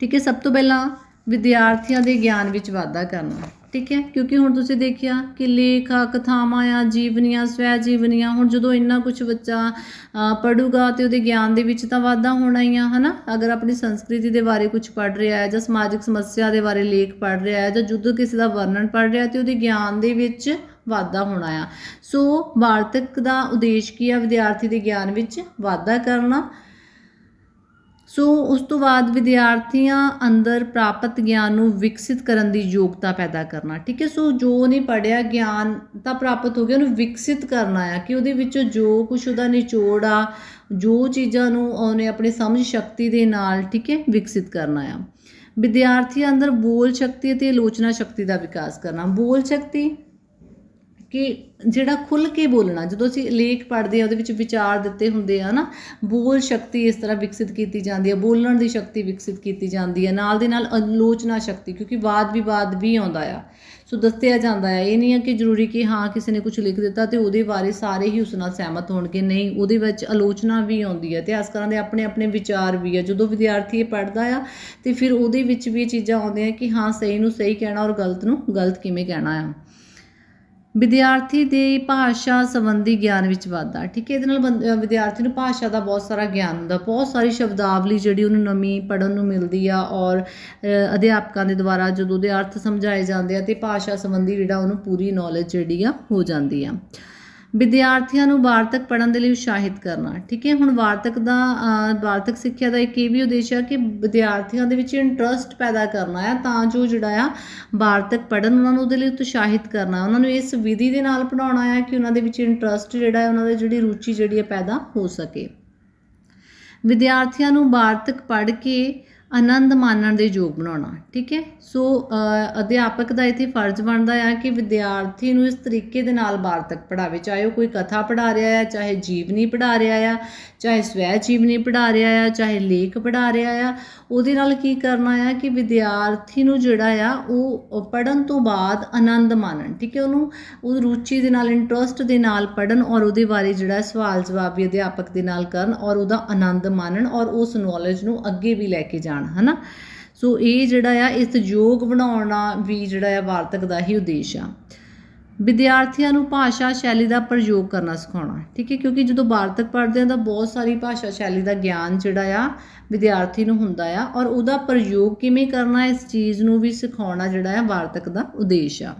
ਠੀਕ ਹੈ, ਸਭ ਤੋਂ ਪਹਿਲਾਂ ਵਿਦਿਆਰਥੀਆਂ ਦੇ ਗਿਆਨ ਵਿੱਚ ਵਾਧਾ ਕਰਨਾ ਠੀਕ ਹੈ? ਕਿਉਂਕਿ ਹੁਣ ਤੁਸੀਂ ਦੇਖਿਆ ਕਿ ਲੇਖ ਆ ਕਥਾਵਾਂ ਆ ਜੀਵਨੀਆਂ ਸਵੈ ਜੀਵਨੀਆਂ ਹੁਣ ਜਦੋਂ ਇੰਨਾ ਕੁਝ ਬੱਚਾ ਅ, ਪੜ੍ਹੂਗਾ ਤੇ ਉਹਦੇ ਗਿਆਨ ਦੇ ਵਿੱਚ ਤਾਂ ਵਾਧਾ ਹੋਣਾ ਹੀ ਆ ਹਨਾ? ਅਗਰ ਆਪਣੀ ਸੰਸਕ੍ਰਿਤੀ ਦੇ ਬਾਰੇ ਕੁਝ ਪੜ੍ਹ ਰਿਹਾ ਹੈ ਜਾਂ ਸਮਾਜਿਕ ਸਮੱਸਿਆ ਦੇ ਬਾਰੇ ਲੇਖ ਪੜ੍ਹ ਰਿਹਾ ਹੈ ਜਾਂ ਜੁੱਧ ਕਿਸੇ ਦਾ ਵਰਣਨ ਪੜ੍ਹ ਰਿਹਾ ਤੇ ਉਹਦੇ ਗਿਆਨ ਦੇ ਵਿੱਚ ਵਾਧਾ ਹੋਣਾ ਆ। ਸੋ ਵਾਰਤਕ ਦਾ ਉਦੇਸ਼ ਕੀ ਆ? ਵਿਦਿਆਰਥੀ ਦੇ ਗਿਆਨ ਵਿੱਚ ਵਾਧਾ ਕਰਨਾ। ਸੋ ਉਸ ਤੋਂ ਬਾਅਦ ਵਿਦਿਆਰਥੀਆਂ ਅੰਦਰ ਪ੍ਰਾਪਤ ਗਿਆਨ ਨੂੰ ਵਿਕਸਿਤ ਕਰਨ ਦੀ ਯੋਗਤਾ ਪੈਦਾ ਕਰਨਾ, ਠੀਕ ਹੈ? ਸੋ ਜੋ ਨਹੀਂ ਪੜਿਆ ਗਿਆਨ ਤਾਂ ਪ੍ਰਾਪਤ ਹੋ ਗਿਆ, ਉਹਨੂੰ ਵਿਕਸਿਤ ਕਰਨਾ ਆ ਕਿ ਉਹਦੇ ਵਿੱਚੋਂ ਜੋ ਕੁਝ ਉਹਦਾ ਨਿਚੋੜ ਆ, ਜੋ ਚੀਜ਼ਾਂ ਨੂੰ ਉਹਨੇ ਆਪਣੀ ਸਮਝ ਸ਼ਕਤੀ ਦੇ ਨਾਲ, ਠੀਕ ਹੈ, ਵਿਕਸਿਤ ਕਰਨਾ ਆ। ਵਿਦਿਆਰਥੀਆਂ ਅੰਦਰ ਬੋਲ ਸ਼ਕਤੀ ਅਤੇ ਆਲੋਚਨਾ ਸ਼ਕਤੀ ਦਾ ਵਿਕਾਸ ਕਰਨਾ, ਬੋਲ ਸ਼ਕਤੀ ਕਿ ਜਿਹੜਾ ਖੁੱਲ ਕੇ ਬੋਲਣਾ, ਜਦੋਂ ਅਸੀਂ ਲੇਖ ਪੜ੍ਹਦੇ ਆ ਉਹਦੇ ਵਿੱਚ ਵਿਚਾਰ ਦਿੱਤੇ ਹੁੰਦੇ ਆ ਨਾ, ਬੋਲ ਸ਼ਕਤੀ ਇਸ ਤਰ੍ਹਾਂ ਵਿਕਸਿਤ ਕੀਤੀ ਜਾਂਦੀ ਹੈ ਬੋਲਣ ਦੀ ਸ਼ਕਤੀ ਵਿਕਸਿਤ ਕੀਤੀ ਜਾਂਦੀ ਹੈ ਨਾਲ ਦੇ ਨਾਲ ਆਲੋਚਨਾ ਸ਼ਕਤੀ, ਕਿਉਂਕਿ ਵਾਦ ਵਿਵਾਦ ਵੀ ਆਉਂਦਾ ਆ। ਸੋ ਦੱਸਿਆ ਜਾਂਦਾ ਹੈ ਇਹ ਨਹੀਂ ਹੈ ਕਿ ਜ਼ਰੂਰੀ ਕਿ ਹਾਂ, ਕਿਸੇ ਨੇ ਕੁਝ ਲਿਖ ਦਿੱਤਾ ਤੇ ਉਹਦੇ ਬਾਰੇ ਸਾਰੇ ਹੀ ਉਸ ਨਾਲ ਸਹਿਮਤ ਹੋਣਗੇ, ਨਹੀਂ, ਉਹਦੇ ਵਿੱਚ ਆਲੋਚਨਾ ਵੀ ਆਉਂਦੀ ਹੈ ਇਤਿਹਾਸਕਾਰਾਂ ਦੇ ਆਪਣੇ ਆਪਣੇ ਵਿਚਾਰ ਵੀ ਹੈ ਜਦੋਂ ਵਿਦਿਆਰਥੀ ਇਹ ਪੜ੍ਹਦਾ ਆ, ਤੇ ਫਿਰ ਉਹਦੇ ਵਿੱਚ ਵੀ ਇਹ ਚੀਜ਼ਾਂ ਆਉਂਦੀਆਂ ਕਿ ਹਾਂ, ਸਹੀ ਨੂੰ ਸਹੀ ਕਹਿਣਾ ਔਰ ਗਲਤ ਨੂੰ ਗਲਤ ਕਿਵੇਂ ਕਹਿਣਾ ਆ। ਵਿਦਿਆਰਥੀ ਦੇ ਭਾਸ਼ਾ ਸੰਬੰਧੀ ਗਿਆਨ ਵਿੱਚ ਵਾਧਾ ਠੀਕ ਹੈ? ਇਹਦੇ ਨਾਲ ਬੰਦ- ਅ, ਵਿਦਿਆਰਥੀ ਨੂੰ ਭਾਸ਼ਾ ਦਾ ਬਹੁਤ ਸਾਰਾ ਗਿਆਨ ਹੁੰਦਾ। ਬਹੁਤ ਸਾਰੀ ਸ਼ਬਦਾਵਲੀ ਜਿਹੜੀ ਉਹਨੂੰ ਨਵੀਂ ਪੜਨ ਨੂੰ ਮਿਲਦੀ ਆ ਔਰ ਅ, ਅਧਿਆਪਕਾਂ ਦੇ ਦੁਆਰਾ ਜਦੋਂ ਉਹਦੇ ਅਰਥ ਸਮਝਾਏ ਜਾਂਦੇ ਆ ਤੇ ਭਾਸ਼ਾ ਸੰਬੰਧੀ ਜਿਹੜਾ ਉਹਨੂੰ ਪੂਰੀ ਨੌਲੇਜ ਜਿਹੜੀ ਆ ਹੋ ਜਾਂਦੀ ਆ। ਵਿਦਿਆਰਥੀਆਂ ਨੂੰ ਵਾਰਤਕ ਪੜਨ ਦੇ ਲਈ ਉਤਸ਼ਾਹਿਤ ਕਰਨਾ। ਠੀਕ ਹੈ, ਹੁਣ ਵਾਰਤਕ ਦਾ ਵਾਰਤਕ ਸਿੱਖਿਆ ਦਾ ਇੱਕ ਇਹ ਵੀ ਉਦੇਸ਼ ਹੈ ਕਿ ਵਿਦਿਆਰਥੀਆਂ ਦੇ ਵਿੱਚ ਇੰਟਰਸਟ ਪੈਦਾ ਕਰਨਾ ਹੈ, ਤਾਂ ਜੋ ਜਿਹੜਾ ਆ ਵਾਰਤਕ ਪੜਨ ਉਹਨਾਂ ਨੂੰ ਉਹਦੇ ਲਈ ਉਤਸ਼ਾਹਿਤ ਕਰਨਾ। ਉਹਨਾਂ ਨੂੰ ਇਸ ਵਿਧੀ ਦੇ ਨਾਲ ਪੜਾਉਣਾ ਹੈ ਕਿ ਉਹਨਾਂ ਦੇ ਵਿੱਚ ਇੰਟਰਸਟ ਜਿਹੜਾ ਹੈ, ਉਹਨਾਂ ਦੀ ਜਿਹੜੀ ਰੁਚੀ ਜਿਹੜੀ ਹੈ ਪੈਦਾ ਹੋ ਸਕੇ। ਵਿਦਿਆਰਥੀਆਂ ਨੂੰ ਵਾਰਤਕ ਪੜ੍ਹ ਕੇ ਆਨੰਦ ਮਾਣਨ ਦੇ ਯੋਗ ਬਣਾਉਣਾ, ਠੀਕ ਹੈ? ਸੋ ਅਧਿਆਪਕ ਦਾ ਇੱਥੇ ਫਰਜ਼ ਬਣਦਾ ਆ ਕਿ ਵਿਦਿਆਰਥੀ ਨੂੰ ਇਸ ਤਰੀਕੇ ਦੇ ਨਾਲ ਵਾਰਤਕ ਪੜ੍ਹਾਵੇ, ਚਾਹੇ ਉਹ ਕੋਈ ਕਥਾ ਪੜ੍ਹਾ ਰਿਹਾ ਆ, ਚਾਹੇ ਜੀਵਨੀ ਪੜ੍ਹਾ ਰਿਹਾ ਆ, ਚਾਹੇ ਸਵੈ ਜੀਵਨੀ ਪੜ੍ਹਾ ਰਿਹਾ ਆ, ਚਾਹੇ ਲੇਖ ਪੜ੍ਹਾ ਰਿਹਾ ਆ, ਉਹਦੇ ਨਾਲ ਕੀ ਕਰਨਾ ਆ ਕਿ ਵਿਦਿਆਰਥੀ ਨੂੰ ਜਿਹੜਾ ਆ, ਉਹ ਪੜਨ ਤੋਂ ਬਾਅਦ ਆਨੰਦ ਮਾਣਨ ਠੀਕ ਹੈ ਉਹਨੂੰ? ਉਹ ਰੁਚੀ ਦੇ ਨਾਲ ਇੰਟਰਸਟ ਦੇ ਨਾਲ ਪੜਨ ਔਰ ਉਹਦੇ ਬਾਰੇ ਜਿਹੜਾ ਸਵਾਲ ਜਵਾਬ ਵੀ ਅਧਿਆਪਕ ਦੇ ਨਾਲ ਕਰਨ ਔਰ ਉਹਦਾ ਆਨੰਦ ਮਾਣਨ ਔਰ ਉਸ ਨੌਲੇਜ ਨੂੰ ਅੱਗੇ ਵੀ ਲੈ ਕੇ ਜਾਣ। ਹਨਾ? ਸੋ ਇਹ ਜਿਹੜਾ ਆ, ਇਸ ਯੋਗ ਬਣਾਉਣਾ ਵੀ ਜਿਹੜਾ ਆ ਵਾਰਤਕ ਦਾ ਹੀ ਉਦੇਸ਼ ਆ। ਵਿਦਿਆਰਥੀਆਂ ਨੂੰ ਭਾਸ਼ਾ ਸ਼ੈਲੀ ਦਾ ਪ੍ਰਯੋਗ ਕਰਨਾ ਸਿਖਾਉਣਾ, ਠੀਕ ਹੈ? ਕਿਉਂਕਿ ਜਦੋਂ ਵਾਰਤਕ ਪੜ੍ਹਦੇ ਆ ਤਾਂ ਬਹੁਤ ਸਾਰੀ ਭਾਸ਼ਾ ਸ਼ੈਲੀ ਦਾ ਗਿਆਨ ਜਿਹੜਾ ਆ ਵਿਦਿਆਰਥੀ ਨੂੰ ਹੁੰਦਾ ਆ ਔਰ ਉਹਦਾ ਪ੍ਰਯੋਗ ਕਿਵੇਂ ਕਰਨਾ, ਇਸ ਚੀਜ਼ ਨੂੰ ਵੀ ਸਿਖਾਉਣਾ ਜਿਹੜਾ ਆ ਵਾਰਤਕ ਦਾ ਉਦੇਸ਼ ਆ।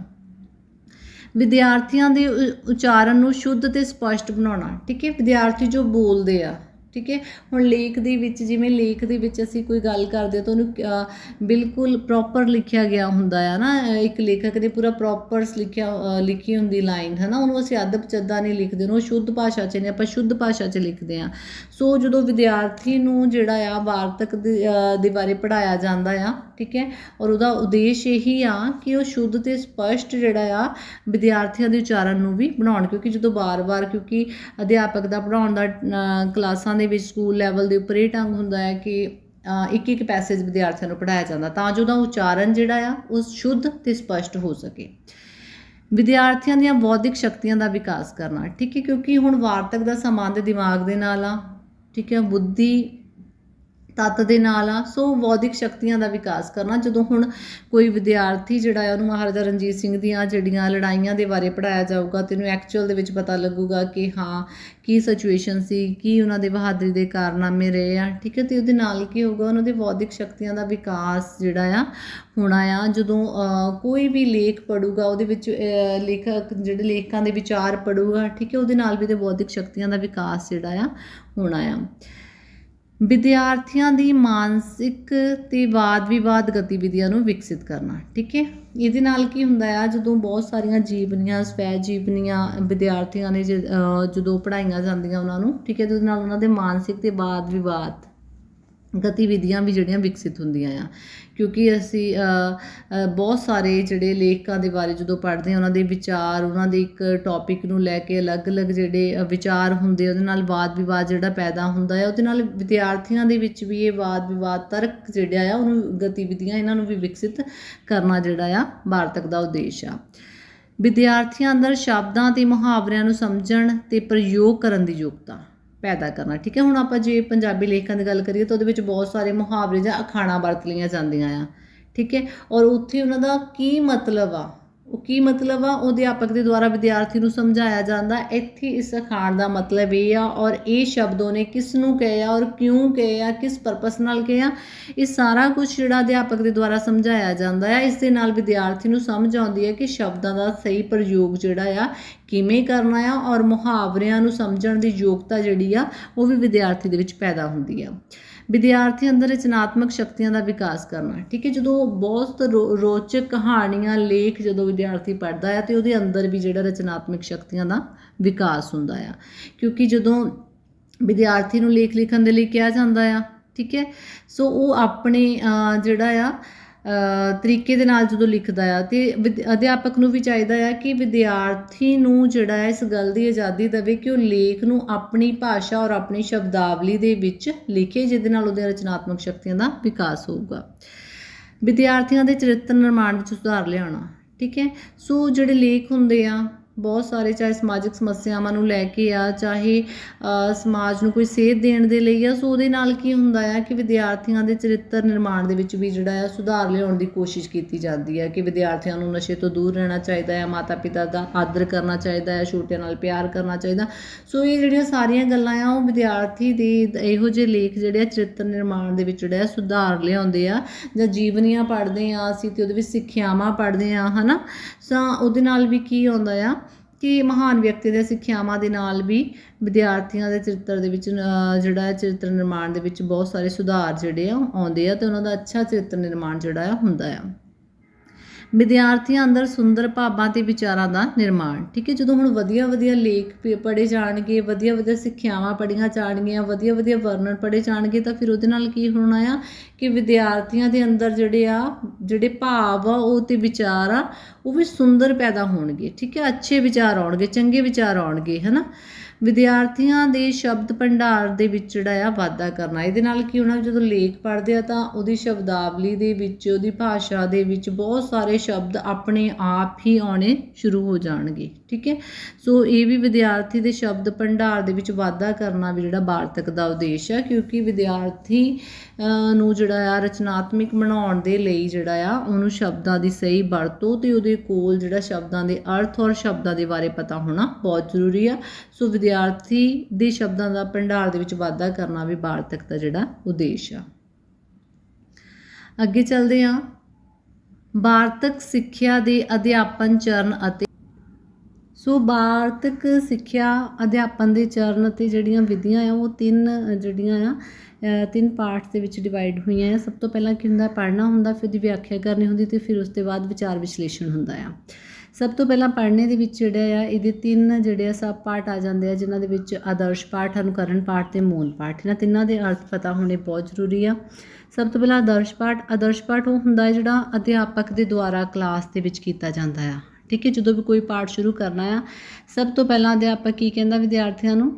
ਵਿਦਿਆਰਥੀਆਂ ਦੇ ਉਚਾਰਨ ਨੂੰ ਸ਼ੁੱਧ ਤੇ ਸਪਸ਼ਟ ਬਣਾਉਣਾ, ਠੀਕ ਹੈ? ਵਿਦਿਆਰਥੀ ਜੋ ਬੋਲਦੇ ਆ ਠੀਕ ਹੈ? ਹੁਣ ਲੇਖ ਦੇ ਵਿੱਚ, ਜਿਵੇਂ ਲੇਖ ਦੇ ਵਿੱਚ ਅਸੀਂ ਕੋਈ ਗੱਲ ਕਰਦੇ ਹਾਂ ਤਾਂ ਉਹਨੂੰ ਬਿਲਕੁਲ ਪ੍ਰੋਪਰ ਲਿਖਿਆ ਗਿਆ ਹੁੰਦਾ ਆ ਨਾ। ਇੱਕ ਲੇਖਕ ਨੇ ਪੂਰਾ ਪ੍ਰੋਪਰਸ ਲਿਖਿਆ ਲਿਖੀ ਹੁੰਦੀ ਲਾਈਨ ਹੈ ਨਾ ਉਹਨੂੰ ਅਸੀਂ ਅਦਬ ਚੱਦਾ ਨਹੀਂ ਲਿਖਦੇ, ਉਹਨੂੰ ਸ਼ੁੱਧ ਭਾਸ਼ਾ 'ਚ ਨਹੀਂ ਆਪਾਂ ਸ਼ੁੱਧ ਭਾਸ਼ਾ 'ਚ ਲਿਖਦੇ ਆ ਸੋ ਜਦੋਂ ਵਿਦਿਆਰਥੀ ਨੂੰ ਜਿਹੜਾ ਆ ਵਾਰਤਕ ਦੇ ਬਾਰੇ ਪੜਾਇਆ ਜਾਂਦਾ ਆ, ਠੀਕ ਹੈ? ਔਰ ਉਹਦਾ ਉਦੇਸ਼ ਇਹੀ ਆ ਕਿ ਉਹ ਸ਼ੁੱਧ ਤੇ ਸਪਸ਼ਟ ਜਿਹੜਾ ਆ ਵਿਦਿਆਰਥੀਆਂ ਦੇ ਉਚਾਰਨ ਨੂੰ ਵੀ ਬਣਾਉਣ। ਕਿਉਂਕਿ ਜਦੋਂ ਬਾਰ-ਬਾਰ ਕਿਉਂਕਿ ਅਧਿਆਪਕ ਦਾ ਪੜਾਉਣ ਦਾ ਕਲਾਸਾਂ ਦੇ ਵਿੱਚ ਸਕੂਲ ਲੈਵਲ ਦੇ ਉੱਪਰ ਇਹ ਢੰਗ ਹੁੰਦਾ ਹੈ ਕਿ ਅ, ਇੱਕ ਇੱਕ ਪੈਸੇਜ ਵਿਦਿਆਰਥੀਆਂ ਨੂੰ ਪੜਾਇਆ ਜਾਂਦਾ ਤਾਂ ਜੋ ਉਹਦਾ ਉਚਾਰਨ ਜਿਹੜਾ ਆ ਉਹ ਸ਼ੁੱਧ ਤੇ ਸਪਸ਼ਟ ਹੋ ਸਕੇ। ਵਿਦਿਆਰਥੀਆਂ ਦੀਆਂ ਬੌਧਿਕ ਸ਼ਕਤੀਆਂ ਦਾ ਵਿਕਾਸ ਕਰਨਾ ਠੀਕ ਹੈ ਕਿਉਂਕਿ ਹੁਣ ਵਾਰਤਕ ਦਾ ਸੰਬੰਧ ਦਿਮਾਗ ਦੇ ਨਾਲ ਆ ਠੀਕ ਹੈ ਬੁੱਧੀ ਤੱਤ ਦੇ ਨਾਲ ਆ, ਸੋ ਬੌਧਿਕ ਸ਼ਕਤੀਆਂ ਦਾ ਵਿਕਾਸ ਕਰਨਾ। ਜਦੋਂ ਹੁਣ ਕੋਈ ਵਿਦਿਆਰਥੀ ਜਿਹੜਾ ਹੈ ਉਹਨੂੰ ਮਹਾਰਾਜਾ ਰਣਜੀਤ ਸਿੰਘ ਦੀਆਂ ਜਿਹੜੀਆਂ ਲੜਾਈਆਂ ਦੇ ਬਾਰੇ ਪੜਾਇਆ ਜਾਊਗਾ ਤੇ ਉਹਨੂੰ ਐਕਚੁਅਲ ਦੇ ਵਿੱਚ ਪਤਾ ਲੱਗੂਗਾ ਕਿ ਹਾਂ, ਕੀ ਸਿਚੁਏਸ਼ਨ ਸੀ, ਕੀ ਉਹਨਾਂ ਦੇ ਬਹਾਦਰੀ ਦੇ ਕਾਰਨਾਮੇ ਰਹੇ ਆ, ਠੀਕ ਹੈ? ਤੇ ਉਹਦੇ ਨਾਲ ਕੀ ਹੋਊਗਾ, ਉਹਨਾਂ ਦੇ ਬੌਧਿਕ ਸ਼ਕਤੀਆਂ ਦਾ ਵਿਕਾਸ ਜਿਹੜਾ ਆ, ਹੋਣਾ ਆ। ਜਦੋਂ ਕੋਈ ਵੀ ਲੇਖ ਪੜੂਗਾ ਉਹਦੇ ਵਿੱਚ ਲੇਖਕ ਜਿਹੜੇ ਲੇਖਕਾਂ ਦੇ ਵਿਚਾਰ ਪੜੂਗਾ ਠੀਕ ਹੈ? ਉਹਦੇ ਨਾਲ ਵੀ ਤੇ ਬੌਧਿਕ ਸ਼ਕਤੀਆਂ ਦਾ ਵਿਕਾਸ ਜਿਹੜਾ ਆ, ਹੋਣਾ ਆ। ਵਿਦਿਆਰਥੀਆਂ ਦੀ ਮਾਨਸਿਕ ਤੇ ਵਾਦ ਵਿਵਾਦ ਗਤੀਵਿਧੀਆਂ ਨੂੰ ਵਿਕਸਿਤ ਕਰਨਾ, ਠੀਕ ਹੈ? ਇਹਦੇ ਨਾਲ ਕੀ ਹੁੰਦਾ ਆ, ਜਦੋਂ ਬਹੁਤ ਸਾਰੀਆਂ ਜੀਵਨੀਆਂ ਸਵੈ ਜੀਵਨੀਆਂ ਵਿਦਿਆਰਥੀਆਂ ਨੇ ਜਦੋਂ ਪੜ੍ਹਾਈਆਂ ਜਾਂਦੀਆਂ ਉਹਨਾਂ ਨੂੰ, ਠੀਕ ਹੈ? ਤੇ ਉਹਦੇ ਨਾਲ ਉਹਨਾਂ ਦੇ ਮਾਨਸਿਕ ਤੇ ਵਾਦ ਵਿਵਾਦ ਗਤੀਵਿਧੀਆਂ ਵੀ ਜਿਹੜੀਆਂ ਵਿਕਸਿਤ ਹੁੰਦੀਆਂ ਆ। ਕਿਉਂਕਿ ਅਸੀਂ ਬਹੁਤ ਸਾਰੇ ਜਿਹੜੇ ਲੇਖਕਾਂ ਦੇ ਬਾਰੇ ਜਦੋਂ ਪੜ੍ਹਦੇ ਹਾਂ, ਉਹਨਾਂ ਦੇ ਵਿਚਾਰ, ਉਹਨਾਂ ਦੇ ਇੱਕ ਟੌਪਿਕ ਨੂੰ ਲੈ ਕੇ ਅਲੱਗ-ਅਲੱਗ ਜਿਹੜੇ ਵਿਚਾਰ ਹੁੰਦੇ ਉਹਦੇ ਨਾਲ ਵਾਦ ਵਿਵਾਦ ਜਿਹੜਾ ਪੈਦਾ ਹੁੰਦਾ ਹੈ ਉਹਦੇ ਨਾਲ ਵਿਦਿਆਰਥੀਆਂ ਦੇ ਵਿੱਚ ਵੀ ਇਹ ਵਾਦ ਵਿਵਾਦ ਤਰਕ ਜਿਹੜਾ ਆ, ਉਹਨੂੰ ਗਤੀਵਿਧੀਆਂ ਇਹਨਾਂ ਨੂੰ ਵੀ ਵਿਕਸਿਤ ਕਰਨਾ ਜਿਹੜਾ ਆ, ਭਾਰਤਕ ਦਾ ਉਦੇਸ਼ ਆ। ਵਿਦਿਆਰਥੀਆਂ ਅੰਦਰ ਸ਼ਬਦਾਂ ਤੇ ਮੁਹਾਵਰਿਆਂ ਨੂੰ ਸਮਝਣ ਤੇ ਪ੍ਰਯੋਗ ਕਰਨ ਦੀ ਯੋਗਤਾ। ਪੈਦਾ ਕਰਨਾ, ਠੀਕ ਹੈ? ਹੁਣ ਆਪਾਂ ਜੇ ਪੰਜਾਬੀ ਲੇਖਕਾਂ ਦੀ ਗੱਲ ਕਰੀਏ ਤਾਂ ਉਹਦੇ ਵਿੱਚ ਬਹੁਤ ਸਾਰੇ ਮੁਹਾਵਰੇ ਜਾਂ ਅਖਾਣਾਂ ਵਰਤ ਲਈਆਂ ਜਾਂਦੀਆਂ ਆ, ਠੀਕ ਹੈ? ਔਰ ਉੱਥੇ ਉਹਨਾਂ ਦਾ ਕੀ ਮਤਲਬ ਆ? ਉਹ ਕੀ ਮਤਲਬ ਆ? ਉਹ ਅਧਿਆਪਕ ਦੇ ਦੁਆਰਾ ਵਿਦਿਆਰਥੀ ਨੂੰ ਸਮਝਾਇਆ ਜਾਂਦਾ। ਇੱਥੇ ਇਸ ਅਖਾਣ ਦਾ ਮਤਲਬ ਇਹ ਆ ਔਰ ਇਹ ਸ਼ਬਦ ਉਹਨੇ ਕਿਸ ਨੂੰ ਕਹੇ ਆ ਔਰ ਕਿਉਂ ਕਹੇ ਆ? ਕਿਸ ਪਰਪਸ ਨਾਲ ਕਹੇ ਆ? ਇਹ ਸਾਰਾ ਕੁਝ ਜਿਹੜਾ ਅਧਿਆਪਕ ਦੇ ਦੁਆਰਾ ਸਮਝਾਇਆ ਜਾਂਦਾ ਆ। ਇਸ ਦੇ ਨਾਲ ਵਿਦਿਆਰਥੀ ਨੂੰ ਸਮਝ ਆਉਂਦੀ ਹੈ ਕਿ ਸ਼ਬਦਾਂ ਦਾ ਸਹੀ ਪ੍ਰਯੋਗ ਜਿਹੜਾ ਆ, ਕਿਵੇਂ ਕਰਨਾ ਆ ਔਰ ਮੁਹਾਵਰਿਆਂ ਨੂੰ ਸਮਝਣ ਦੀ ਯੋਗਤਾ ਜਿਹੜੀ ਆ, ਉਹ ਵੀ ਵਿਦਿਆਰਥੀ ਦੇ ਵਿੱਚ ਪੈਦਾ ਹੁੰਦੀ ਆ। ਵਿਦਿਆਰਥੀ ਅੰਦਰ ਰਚਨਾਤਮਕ ਸ਼ਕਤੀਆਂ ਦਾ ਵਿਕਾਸ ਕਰਨਾ। ਠੀਕ ਹੈ, ਜਦੋਂ ਬਹੁਤ ਰੋ- ਰੋਚਕ ਕਹਾਣੀਆਂ, ਲੇਖ ਜਦੋਂ ਵਿਦਿਆਰਥੀ ਪੜ੍ਹਦਾ ਹੈ ਤੇ ਉਹਦੇ ਅੰਦਰ ਵੀ ਜਿਹੜਾ ਰਚਨਾਤਮਕ ਸ਼ਕਤੀਆਂ ਦਾ ਵਿਕਾਸ ਹੁੰਦਾ ਆ। ਕਿਉਂਕਿ ਜਦੋਂ ਵਿਦਿਆਰਥੀ ਨੂੰ ਲੇਖ ਲਿਖਣ ਦੇ ਲਈ ਕਿਹਾ ਜਾਂਦਾ ਆ, ਠੀਕ ਹੈ? ਸੋ ਉਹ ਆਪਣੇ ਜਿਹੜਾ ਆ ਤਰੀਕੇ ਦੇ ਨਾਲ ਜਦੋਂ ਲਿਖਦਾ ਆ ਤੇ ਵਿਦ- ਅਧਿਆਪਕ ਨੂੰ ਵੀ ਚਾਹੀਦਾ ਆ ਕਿ ਵਿਦਿਆਰਥੀ ਨੂੰ ਜਿਹੜਾ ਹੈ ਇਸ ਗੱਲ ਦੀ ਆਜ਼ਾਦੀ ਦੇਵੇ ਕਿ ਉਹ ਲੇਖ ਨੂੰ ਆਪਣੀ ਭਾਸ਼ਾ ਔਰ ਆਪਣੀ ਸ਼ਬਦਾਵਲੀ ਦੇ ਵਿੱਚ ਲਿਖੇ, ਜਿਹਦੇ ਨਾਲ ਉਹਦੇ ਰਚਨਾਤਮਕ ਸ਼ਕਤੀਆਂ ਦਾ ਵਿਕਾਸ ਹੋਊਗਾ। ਵਿਦਿਆਰਥੀਆਂ ਦੇ ਚਰਿੱਤਰ ਨਿਰਮਾਣ ਵਿੱਚ ਸੁਧਾਰ ਲਿਆਉਣਾ। ਠੀਕ ਹੈ? ਸੋ ਜਿਹੜੇ ਲੇਖ ਹੁੰਦੇ ਆ ਬਹੁਤ ਸਾਰੇ, ਚਾਹੇ ਸਮਾਜਿਕ ਸਮੱਸਿਆਵਾਂ ਨੂੰ ਲੈ ਕੇ ਆ, ਚਾਹੇ ਸਮਾਜ ਨੂੰ ਕੋਈ ਸੇਧ ਦੇਣ ਦੇ ਲਈ ਆ, ਸੋ ਉਹਦੇ ਨਾਲ ਕੀ ਹੁੰਦਾ ਆ ਕਿ ਵਿਦਿਆਰਥੀਆਂ ਦੇ ਚਰਿੱਤਰ ਨਿਰਮਾਣ ਦੇ ਵਿੱਚ ਵੀ ਜਿਹੜਾ ਆ ਸੁਧਾਰ ਲਿਆਉਣ ਦੀ ਕੋਸ਼ਿਸ਼ ਕੀਤੀ ਜਾਂਦੀ ਹੈ ਕਿ ਵਿਦਿਆਰਥੀਆਂ ਨੂੰ ਨਸ਼ੇ ਤੋਂ ਦੂਰ ਰਹਿਣਾ ਚਾਹੀਦਾ ਹੈ ਮਾਤਾ ਪਿਤਾ ਦਾ ਆਦਰ ਕਰਨਾ ਚਾਹੀਦਾ ਹੈ ਛੋਟਿਆਂ ਨਾਲ ਪਿਆਰ ਕਰਨਾ ਚਾਹੀਦਾ। ਸੋ ਇਹ ਜਿਹੜੀਆਂ ਸਾਰੀਆਂ ਗੱਲਾਂ ਆ, ਉਹ ਵਿਦਿਆਰਥੀ ਦੇ ਇਹੋ ਜਿਹੇ ਲੇਖ ਜਿਹੜੇ ਆ ਚਰਿੱਤਰ ਨਿਰਮਾਣ ਦੇ ਵਿੱਚ ਜਿਹੜਾ ਆ ਸੁਧਾਰ ਲਿਆਉਂਦੇ ਆ, ਜਾਂ ਜੀਵਨੀਆਂ ਪੜ੍ਹਦੇ ਆ ਅਸੀਂ ਤੇ ਉਹਦੇ ਵਿੱਚ ਸਿੱਖਿਆਵਾਂ ਪੜ੍ਹਦੇ ਆ, ਹਨਾ? ਤਾਂ ਉਹਦੇ ਨਾਲ ਵੀ ਕੀ ਆਉਂਦਾ ਆ ਕਿ ਮਹਾਨ ਵਿਅਕਤੀ ਦੇ ਸਿੱਖਿਆਵਾਂ ਦੇ ਨਾਲ ਵੀ ਵਿਦਿਆਰਥੀਆਂ ਦੇ ਚਰਿੱਤਰ ਦੇ ਵਿੱਚ ਜਿਹੜਾ ਹੈ ਚਰਿੱਤਰ ਨਿਰਮਾਣ ਦੇ ਵਿੱਚ ਬਹੁਤ ਸਾਰੇ ਸੁਧਾਰ ਜਿਹੜੇ ਆ ਉਹ ਆਉਂਦੇ ਆ ਤੇ ਉਹਨਾਂ ਦਾ ਅੱਛਾ ਚਰਿੱਤਰ ਨਿਰਮਾਣ ਜਿਹੜਾ ਆ ਹੁੰਦਾ ਆ। ਵਿਦਿਆਰਥੀਆਂ ਅੰਦਰ ਸੁੰਦਰ ਭਾਵਾਂ ਤੇ ਵਿਚਾਰਾਂ ਦਾ ਨਿਰਮਾਣ, ਠੀਕ ਹੈ? ਜਦੋਂ ਹੁਣ ਵਧੀਆ ਵਧੀਆ ਲੇਖ ਪ- ਪੜ੍ਹੇ ਜਾਣਗੇ ਵਧੀਆ ਵਧੀਆ ਸਿੱਖਿਆਵਾਂ ਪੜ੍ਹੀਆਂ ਜਾਣਗੀਆਂ ਵਧੀਆ ਵਧੀਆ ਵਰਣਨ ਪੜ੍ਹੇ ਜਾਣਗੇ, ਤਾਂ ਫਿਰ ਉਹਦੇ ਨਾਲ ਕੀ ਹੋਣਾ ਆ? ਕਿ ਵਿਦਿਆਰਥੀਆਂ ਦੇ ਅੰਦਰ ਜਿਹੜੇ ਆ, ਜਿਹੜੇ ਭਾਵ ਆ, ਉਹ ਤੇ ਵਿਚਾਰ ਆ ਉਹ ਵੀ ਸੁੰਦਰ ਪੈਦਾ ਹੋਣਗੇ, ਠੀਕ ਹੈ, ਅੱਛੇ ਵਿਚਾਰ ਆਉਣਗੇ, ਚੰਗੇ ਵਿਚਾਰ ਆਉਣਗੇ, ਹਨਾ? ਵਿਦਿਆਰਥੀਆਂ ਦੇ ਸ਼ਬਦ ਭੰਡਾਰ ਦੇ ਵਿੱਚ ਜਿਹੜਾ ਆ ਵਾਧਾ ਕਰਨਾ, ਇਹਦੇ ਨਾਲ ਕੀ ਹੋਣਾ, ਜਦੋਂ ਲੇਖ ਪੜ੍ਹਦੇ ਆ ਤਾਂ ਉਹਦੀ ਸ਼ਬਦਾਵਲੀ ਦੇ ਵਿੱਚ, ਉਹਦੀ ਭਾਸ਼ਾ ਦੇ ਵਿੱਚ ਬਹੁਤ ਸਾਰੇ ਸ਼ਬਦ ਆਪਣੇ ਆਪ ਹੀ ਆਉਣੇ ਸ਼ੁਰੂ ਹੋ ਜਾਣਗੇ, ਠੀਕ ਹੈ? ਸੋ ਇਹ ਵੀ ਵਿਦਿਆਰਥੀ ਦੇ ਸ਼ਬਦ ਭੰਡਾਰ ਦੇ ਵਿੱਚ ਵਾਧਾ ਕਰਨਾ ਵੀ ਜਿਹੜਾ ਵਾਰਤਕ ਦਾ ਉਦੇਸ਼ ਹੈ ਕਿਉਂਕਿ ਵਿਦਿਆਰਥੀ ਨੂੰ ਜਿਹੜਾ ਆ ਰਚਨਾਤਮਕ ਬਣਾਉਣ ਦੇ ਲਈ ਜਿਹੜਾ ਆ ਉਹਨੂੰ ਸ਼ਬਦਾਂ ਦੀ ਸਹੀ ਵਰਤੋਂ ਤੇ ਉਹਦੇ ਕੋਲ ਜਿਹੜਾ ਸ਼ਬਦਾਂ ਦੇ ਅਰਥ ਔਰ ਸ਼ਬਦਾਂ ਦੇ ਬਾਰੇ ਪਤਾ ਹੋਣਾ ਬਹੁਤ ਜ਼ਰੂਰੀ ਆ। ਸੋ ਵਿਦਿਆਰਥੀ ਦੇ ਸ਼ਬਦਾਂ ਦਾ ਭੰਡਾਰ ਦੇ ਵਿੱਚ ਵਾਧਾ ਕਰਨਾ ਵੀ ਵਾਰਤਕ ਦਾ ਜਿਹੜਾ ਉਦੇਸ਼ ਆ। ਅੱਗੇ ਚੱਲਦੇ ਹਾਂ। ਵਾਰਤਕ ਸਿੱਖਿਆ ਦੇ ਅਧਿਆਪਨ ਚਰਨ ਅਤੇ ਸੋ ਵਾਰਤਕ ਸਿੱਖਿਆ ਅਧਿਆਪਨ ਦੇ ਚਰਨ ਅਤੇ ਜਿਹੜੀਆਂ ਵਿਧੀਆਂ ਆ, ਉਹ ਤਿੰਨ ਜਿਹੜੀਆਂ ਆ ਤਿੰਨ ਪਾਰਟਸ ਦੇ ਵਿੱਚ ਡਿਵਾਈਡ ਹੋਈਆਂ ਆ। ਸਭ ਤੋਂ ਪਹਿਲਾਂ ਕੀ ਹੁੰਦਾ, ਪੜ੍ਹਨਾ ਹੁੰਦਾ, ਫਿਰ ਉਹਦੀ ਵਿਆਖਿਆ ਕਰਨੀ ਹੁੰਦੀ ਤੇ ਫਿਰ ਉਸ ਤੋਂ ਬਾਅਦ ਵਿਚਾਰ ਵਿਸ਼ਲੇਸ਼ਣ ਹੁੰਦਾ ਆ। ਸਭ ਤੋਂ ਪਹਿਲਾਂ ਪੜ੍ਹਨੇ ਦੇ ਵਿੱਚ ਜਿਹੜਾ ਆ, ਇਹਦੇ ਤਿੰਨ ਜਿਹੜੇ ਆ ਸਬ ਪਾਰਟ ਆ ਜਾਂਦੇ ਆ, ਜਿਨ੍ਹਾਂ ਦੇ ਵਿੱਚ ਆਦਰਸ਼ ਪਾਠ, ਅਨੁਕਰਨ ਪਾਠ ਤੇ ਮੂਲ ਪਾਠ। ਇਹਨਾਂ ਤਿੰਨਾਂ ਦੇ ਅਰਥ ਪਤਾ ਹੋਣੇ ਬਹੁਤ ਜ਼ਰੂਰੀ ਆ। ਸਭ ਤੋਂ ਪਹਿਲਾਂ ਆਦਰਸ਼ ਪਾਠ ਆਦਰਸ਼ ਪਾਠ ਉਹ ਹੁੰਦਾ ਜਿਹੜਾ ਅਧਿਆਪਕ ਦੇ ਦੁਆਰਾ ਕਲਾਸ ਦੇ ਵਿੱਚ ਕੀਤਾ ਜਾਂਦਾ ਆ। ਠੀਕ ਹੈ, ਜਦੋਂ ਵੀ ਕੋਈ ਪਾਠ ਸ਼ੁਰੂ ਕਰਨਾ ਆ, ਸਭ ਤੋਂ ਪਹਿਲਾਂ ਅਧਿਆਪਕ ਕੀ ਕਹਿੰਦਾ ਵਿਦਿਆਰਥੀਆਂ ਨੂੰ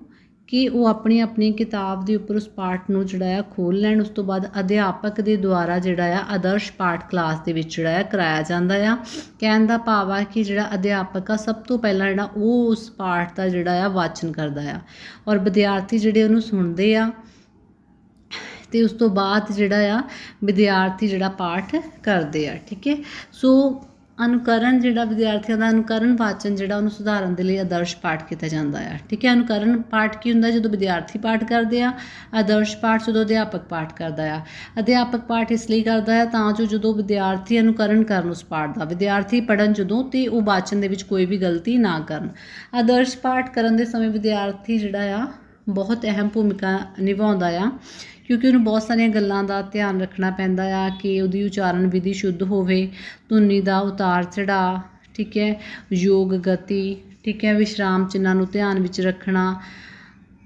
ਕਿ ਉਹ ਆਪਣੀ ਆਪਣੀ ਕਿਤਾਬ ਦੇ ਉੱਪਰ ਉਸ ਪਾਠ ਨੂੰ ਜਿਹੜਾ ਆ ਖੋਲ ਲੈਣ, ਉਸ ਤੋਂ ਬਾਅਦ ਅਧਿਆਪਕ ਦੇ ਦੁਆਰਾ ਜਿਹੜਾ ਆ ਆਦਰਸ਼ ਪਾਠ ਕਲਾਸ ਦੇ ਵਿੱਚ ਜਿਹੜਾ ਆ ਕਰਾਇਆ ਜਾਂਦਾ ਆ। ਕਹਿਣ ਦਾ ਭਾਵ ਆ ਕਿ ਜਿਹੜਾ ਅਧਿਆਪਕ ਆ, ਸਭ ਤੋਂ ਪਹਿਲਾਂ ਜਿਹੜਾ ਉਹ ਉਸ ਪਾਠ ਦਾ ਜਿਹੜਾ ਆ ਵਾਚਨ ਕਰਦਾ ਆ। ਔਰ ਵਿਦਿਆਰਥੀ ਜਿਹੜੇ ਉਹਨੂੰ ਸੁਣਦੇ ਆ, ਤੇ ਉਸ ਤੋਂ ਬਾਅਦ ਜਿਹੜਾ ਆ ਵਿਦਿਆਰਥੀ ਜਿਹੜਾ ਪਾਠ ਕਰਦੇ ਆ, ਠੀਕ ਹੈ। ਸੋ ਅਨੁਕਰਨ ਜਿਹੜਾ ਵਿਦਿਆਰਥੀਆਂ ਦਾ ਅਨੁਕਰਨ ਵਾਚਨ ਜਿਹੜਾ ਉਹਨੂੰ ਸੁਧਾਰਨ ਦੇ ਲਈ ਆਦਰਸ਼ ਪਾਠ ਕੀਤਾ ਜਾਂਦਾ ਆ। ਠੀਕ ਹੈ, ਅਨੁਕਰਨ ਪਾਠ ਕੀ ਹੁੰਦਾ? ਜਦੋਂ ਵਿਦਿਆਰਥੀ ਪਾਠ ਕਰਦੇ ਆ, ਆਦਰਸ਼ ਪਾਠ ਜਦੋਂ ਅਧਿਆਪਕ ਪਾਠ ਕਰਦਾ ਆ। ਅਧਿਆਪਕ ਪਾਠ ਇਸ ਲਈ ਕਰਦਾ ਆ ਤਾਂ ਜੋ ਜਦੋਂ ਵਿਦਿਆਰਥੀ ਅਨੁਕਰਨ ਕਰਨ ਉਸ ਪਾਠ ਦਾ, ਵਿਦਿਆਰਥੀ ਪੜਨ ਜਦੋਂ ਤੇ ਉਹ ਵਾਚਨ ਦੇ ਵਿੱਚ ਕੋਈ ਵੀ ਗਲਤੀ ਨਾ ਕਰਨ। ਆਦਰਸ਼ ਪਾਠ ਕਰਨ ਦੇ ਸਮੇਂ ਵਿਦਿਆਰਥੀ ਜਿਹੜਾ ਆ, ਬਹੁਤ ਅਹਿਮ ਭੂਮਿਕਾ ਨਿਭਾਉਂਦਾ ਆ। ਕਿਉਂਕਿ ਉਹਨੂੰ ਬਹੁਤ ਸਾਰੀਆਂ ਗੱਲਾਂ ਦਾ ਧਿਆਨ ਰੱਖਣਾ ਪੈਂਦਾ ਆ ਕਿ ਉਹਦੀ ਉਚਾਰਨ ਵਿਧੀ ਸ਼ੁੱਧ ਹੋਵੇ, ਧੁਨੀ ਦਾ ਉਤਾਰ ਚੜਾ ਠੀਕ ਹੈ, ਯੋਗ ਗਤੀ, ਠੀਕ ਹੈ, ਵਿਸ਼ਰਾਮ ਚਿੰਨ੍ਹਾਂ ਨੂੰ ਧਿਆਨ ਵਿੱਚ ਰੱਖਣਾ,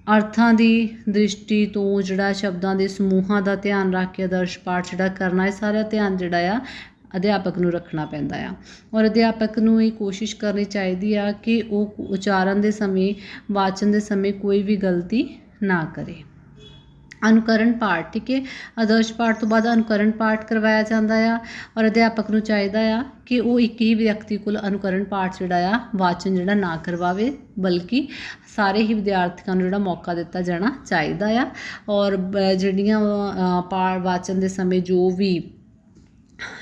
ਅਰਥਾਂ ਦੀ ਦ੍ਰਿਸ਼ਟੀ ਤੋਂ ਜਿਹੜਾ ਸ਼ਬਦਾਂ ਦੇ ਸਮੂਹਾਂ ਦਾ ਧਿਆਨ ਰੱਖ ਕੇ ਆਦਰਸ਼ ਪਾਠ ਜਿਹੜਾ ਕਰਨਾ, ਇਹ ਸਾਰਾ ਧਿਆਨ ਜਿਹੜਾ ਆ ਅਧਿਆਪਕ ਨੂੰ ਰੱਖਣਾ ਪੈਂਦਾ ਆ। ਔਰ ਅਧਿਆਪਕ ਨੂੰ ਇਹ ਕੋਸ਼ਿਸ਼ ਕਰਨੀ ਚਾਹੀਦੀ ਆ ਕਿ ਉਹ ਉਚਾਰਨ ਦੇ ਸਮੇਂ, ਵਾਚਨ ਦੇ ਸਮੇਂ ਕੋਈ ਵੀ ਗਲਤੀ ਨਾ ਕਰੇ। ਅਨੁਕਰਨ ਪਾਠ, ਠੀਕ ਹੈ? ਆਦਰਸ਼ ਪਾਠ ਤੋਂ ਬਾਅਦ ਅਨੁਕਰਨ ਪਾਠ ਕਰਵਾਇਆ ਜਾਂਦਾ ਆ ਔਰ ਅਧਿਆਪਕ ਨੂੰ ਚਾਹੀਦਾ ਆ ਕਿ ਉਹ ਇੱਕ ਹੀ ਵਿਅਕਤੀ ਕੋਲ ਅਨੁਕਰਨ ਪਾਠ ਜਿਹੜਾ ਆ, ਵਾਚਨ ਜਿਹੜਾ ਨਾ ਕਰਵਾਵੇ, ਬਲਕਿ ਸਾਰੇ ਹੀ ਵਿਦਿਆਰਥੀਆਂ ਨੂੰ ਜਿਹੜਾ ਮੌਕਾ ਦਿੱਤਾ ਜਾਣਾ ਚਾਹੀਦਾ ਆ। ਔਰ ਜਿਹੜੀਆਂ ਪਾਠ ਵਾਚਨ ਦੇ ਸਮੇਂ ਜੋ ਵੀ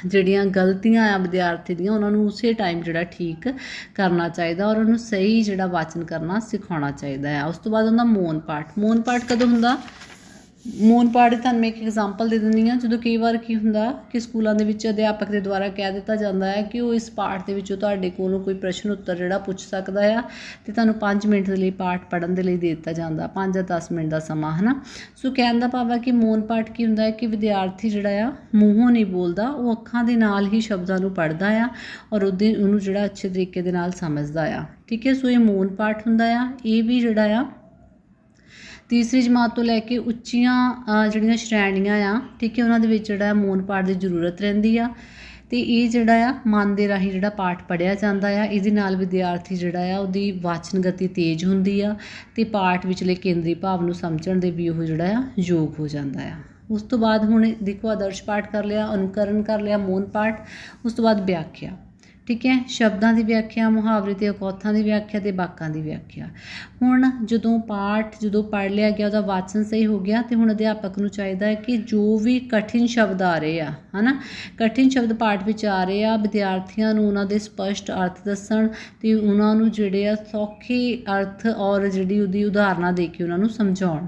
ਜਿਹੜੀਆਂ ਗਲਤੀਆਂ ਆ ਵਿਦਿਆਰਥੀ ਦੀਆਂ, ਉਹਨਾਂ ਨੂੰ ਉਸੇ ਟਾਈਮ ਜਿਹੜਾ ਠੀਕ ਕਰਨਾ ਚਾਹੀਦਾ ਔਰ ਉਹਨੂੰ ਸਹੀ ਜਿਹੜਾ ਵਾਚਨ ਕਰਨਾ ਸਿਖਾਉਣਾ ਚਾਹੀਦਾ ਆ। ਉਸ ਤੋਂ ਬਾਅਦ ਉਹਦਾ ਮੌਨ ਪਾਠ। ਮੌਨ ਪਾਠ ਕਦੋਂ ਹੁੰਦਾ? ਮੌਨ ਪਾਠ ਤੁਹਾਨੂੰ ਮੈਂ ਇੱਕ ਐਗਜ਼ਾਮਪਲ ਦੇ ਦਿੰਦੀ ਹਾਂ। ਜਦੋਂ ਕਈ ਵਾਰ ਕੀ ਹੁੰਦਾ ਕਿ ਸਕੂਲਾਂ ਦੇ ਵਿੱਚ ਅਧਿਆਪਕ ਦੇ ਦੁਆਰਾ ਕਹਿ ਦਿੱਤਾ ਜਾਂਦਾ ਹੈ ਕਿ ਉਹ ਇਸ ਪਾਠ ਦੇ ਵਿੱਚੋਂ ਤੁਹਾਡੇ ਕੋਲੋਂ ਕੋਈ ਪ੍ਰਸ਼ਨ ਉੱਤਰ ਜਿਹੜਾ ਪੁੱਛ ਸਕਦਾ ਆ ਤੇ ਤੁਹਾਨੂੰ 5 ਮਿੰਟ ਦੇ ਲਈ ਪਾਠ ਪੜ੍ਹਨ ਦੇ ਲਈ ਦੇ ਦਿੱਤਾ ਜਾਂਦਾ 5 ਜਾਂ 10 ਮਿੰਟ ਦਾ ਸਮਾਂ, ਹਨਾ? ਸੋ ਕਹਿਣ ਦਾ ਭਾਵ ਹੈ ਕਿ ਮੌਨ ਪਾਠ ਕੀ ਹੁੰਦਾ ਹੈ ਕਿ ਵਿਦਿਆਰਥੀ ਜਿਹੜਾ ਆ, ਮੂੰਹੋਂ ਨਹੀਂ ਬੋਲਦਾ, ਉਹ ਅੱਖਾਂ ਦੇ ਨਾਲ ਹੀ ਸ਼ਬਦਾਂ ਨੂੰ ਪੜ੍ਹਦਾ ਆ ਔਰ ਉਹਦੇ, ਉਹਨੂੰ ਜਿਹੜਾ ਅੱਛੇ ਤਰੀਕੇ ਦੇ ਨਾਲ ਸਮਝਦਾ ਆ। ਠੀਕ ਹੈ? ਸੋ ਇਹ ਮੌਨ ਪਾਠ ਹੁੰਦਾ ਆ। ਇਹ ਵੀ ਜਿਹੜਾ ਆ ਤੀਸਰੀ ਜਮਾਤ ਤੋਂ ਲੈ ਕੇ ਉੱਚੀਆਂ ਜਿਹੜੀਆਂ ਸ਼੍ਰੇਣੀਆਂ ਆ, ਠੀਕ ਹੈ, ਉਹਨਾਂ ਦੇ ਵਿੱਚ ਜਿਹੜਾ ਹੈ ਮੌਨ ਪਾਠ ਦੀ ਜ਼ਰੂਰਤ ਰਹਿੰਦੀ ਆ। ਅਤੇ ਇਹ ਜਿਹੜਾ ਆ, ਮਨ ਦੇ ਰਾਹੀਂ ਜਿਹੜਾ ਪਾਠ ਪੜਿਆ ਜਾਂਦਾ ਆ, ਇਹਦੇ ਨਾਲ ਵਿਦਿਆਰਥੀ ਜਿਹੜਾ ਆ, ਉਹਦੀ ਵਾਚਨ ਗਤੀ ਤੇਜ਼ ਹੁੰਦੀ ਆ ਅਤੇ ਪਾਠ ਵਿਚਲੇ ਕੇਂਦਰੀ ਭਾਵ ਨੂੰ ਸਮਝਣ ਦੇ ਵੀ ਉਹ ਜਿਹੜਾ ਆ, ਯੋਗ ਹੋ ਜਾਂਦਾ ਆ। ਉਸ ਤੋਂ ਬਾਅਦ ਹੁਣ ਦੇਖੋ ਆਦਰਸ਼ ਪਾਠ ਕਰ ਲਿਆ, ਅਨੁਕਰਨ ਕਰ ਲਿਆ ਮੌਨ ਪਾਠ, ਉਸ ਤੋਂ ਬਾਅਦ ਵਿਆਖਿਆ। ਠੀਕ ਹੈ, ਸ਼ਬਦਾਂ ਦੀ ਵਿਆਖਿਆ, ਮੁਹਾਵਰੇ ਤੇ ਅਕੌਥਾਂ ਦੀ ਵਿਆਖਿਆ ਤੇ ਵਾਕਾਂ ਦੀ ਵਿਆਖਿਆ। ਹੁਣ ਜਦੋਂ ਪਾਠ ਜਦੋਂ ਪੜ੍ਹ ਲਿਆ ਗਿਆ, ਉਹਦਾ ਵਾਚਨ ਸਹੀ ਹੋ ਗਿਆ ਤੇ ਹੁਣ ਅਧਿਆਪਕ ਨੂੰ ਚਾਹੀਦਾ ਹੈ ਕਿ ਜੋ ਵੀ ਕਠਿਨ ਸ਼ਬਦ ਆ ਰਹੇ ਆ, ਹਨਾ? ਕਠਿਨ ਸ਼ਬਦ ਪਾਠ ਵਿੱਚ ਆ ਰਹੇ ਆ, ਵਿਦਿਆਰਥੀਆਂ ਨੂੰ ਉਹਨਾਂ ਦੇ ਸਪਸ਼ਟ ਅਰਥ ਦੱਸਣ ਤੇ ਉਹਨਾਂ ਨੂੰ ਜਿਹੜੇ ਆ ਸੌਖੇ ਅਰਥ ਔਰ ਜਿਹੜੀ ਉਹਦੀ ਉਦਾਹਰਨਾਂ ਦੇ ਕੇ ਉਹਨਾਂ ਨੂੰ ਸਮਝਾਉਣ।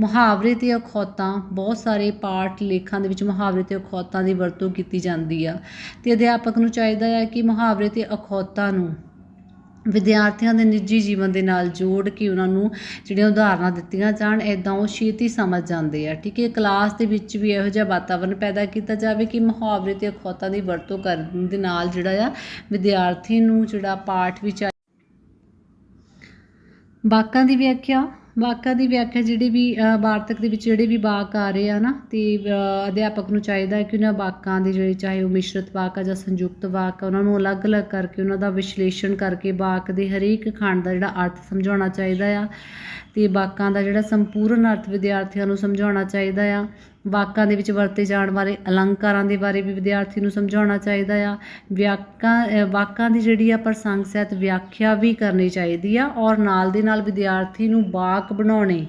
ਮੁਹਾਵਰੇ ਅਤੇ ਅਖੌਤਾਂ, ਬਹੁਤ ਸਾਰੇ ਪਾਠ ਲੇਖਾਂ ਦੇ ਵਿੱਚ ਮੁਹਾਵਰੇ ਅਤੇ ਅਖੌਤਾਂ ਦੀ ਵਰਤੋਂ ਕੀਤੀ ਜਾਂਦੀ ਆ। ਅਤੇ ਅਧਿਆਪਕ ਨੂੰ ਚਾਹੀਦਾ ਹੈ ਕਿ ਮੁਹਾਵਰੇ ਅਤੇ ਅਖੌਤਾਂ ਨੂੰ ਵਿਦਿਆਰਥੀਆਂ ਦੇ ਨਿੱਜੀ ਜੀਵਨ ਦੇ ਨਾਲ ਜੋੜ ਕੇ ਉਹਨਾਂ ਨੂੰ ਜਿਹੜੀਆਂ ਉਦਾਹਰਨਾਂ ਦਿੱਤੀਆਂ ਜਾਣ ਐਦਾਂ ਉਹ ਛੇਤੀ ਸਮਝ ਜਾਂਦੇ ਆ। ਠੀਕ ਹੈ, ਕਲਾਸ ਦੇ ਵਿੱਚ ਵੀ ਇਹੋ ਜਿਹਾ ਵਾਤਾਵਰਣ ਪੈਦਾ ਕੀਤਾ ਜਾਵੇ ਕਿ ਮੁਹਾਵਰੇ ਤੇ ਅਖੌਤਾਂ ਦੀ ਵਰਤੋਂ ਕਰਨ ਦੇ ਨਾਲ ਜਿਹੜਾ ਆ, ਵਿਦਿਆਰਥੀ ਨੂੰ ਜਿਹੜਾ ਪਾਠ ਵਿੱਚ ਆ- ਵਾਕਾਂ ਦੀ ਵਿਆਖਿਆ ਵਾਕਾਂ ਦੀ ਵਿਆਖਿਆ ਜਿਹੜੀ ਵੀ ਵਾਰਤਕ ਦੇ ਵਿੱਚ ਜਿਹੜੇ ਵੀ ਵਾਕ ਆ ਰਹੇ ਆ ਨਾ, ਤੇ ਅਧਿਆਪਕ ਨੂੰ ਚਾਹੀਦਾ ਕਿ ਉਹਨਾਂ ਵਾਕਾਂ ਦੇ ਜਿਹੜੇ, ਚਾਹੇ ਉਹ ਮਿਸ਼ਰਤ ਵਾਕ ਆ ਜਾਂ ਸੰਯੁਕਤ ਵਾਕ ਆ, ਉਹਨਾਂ ਨੂੰ ਅਲੱਗ-ਅਲੱਗ ਕਰਕੇ ਉਹਨਾਂ ਦਾ ਵਿਸ਼ਲੇਸ਼ਣ ਕਰਕੇ ਵਾਕ ਦੇ ਹਰੇਕ ਖੰਡ ਦਾ ਜਿਹੜਾ ਅਰਥ ਸਮਝਾਉਣਾ ਚਾਹੀਦਾ ਆ, ਤੇ ਵਾਕਾਂ ਦਾ ਜਿਹੜਾ ਸੰਪੂਰਨ ਅਰਥ ਵਿਦਿਆਰਥੀਆਂ ਨੂੰ ਸਮਝਾਉਣਾ ਚਾਹੀਦਾ ਆ। ਵਾਕਾਂ ਦੇ ਵਿੱਚ ਵਰਤੇ ਜਾਣ ਵਾਲੇ ਅਲੰਕਾਰਾਂ ਦੇ ਬਾਰੇ ਵੀ ਵਿਦਿਆਰਥੀ ਨੂੰ ਸਮਝਾਉਣਾ ਚਾਹੀਦਾ ਆ। ਵਿਆਕਾਂ ਵਾਕਾਂ ਦੀ ਜਿਹੜੀ ਆ ਪ੍ਰਸੰਗ ਸਹਿਤ ਵਿਆਖਿਆ ਵੀ ਕਰਨੀ ਚਾਹੀਦੀ ਆ ਔਰ ਨਾਲ ਦੇ ਨਾਲ ਵਿਦਿਆਰਥੀ ਨੂੰ ਵਾਕ ਬਣਾਉਣੇ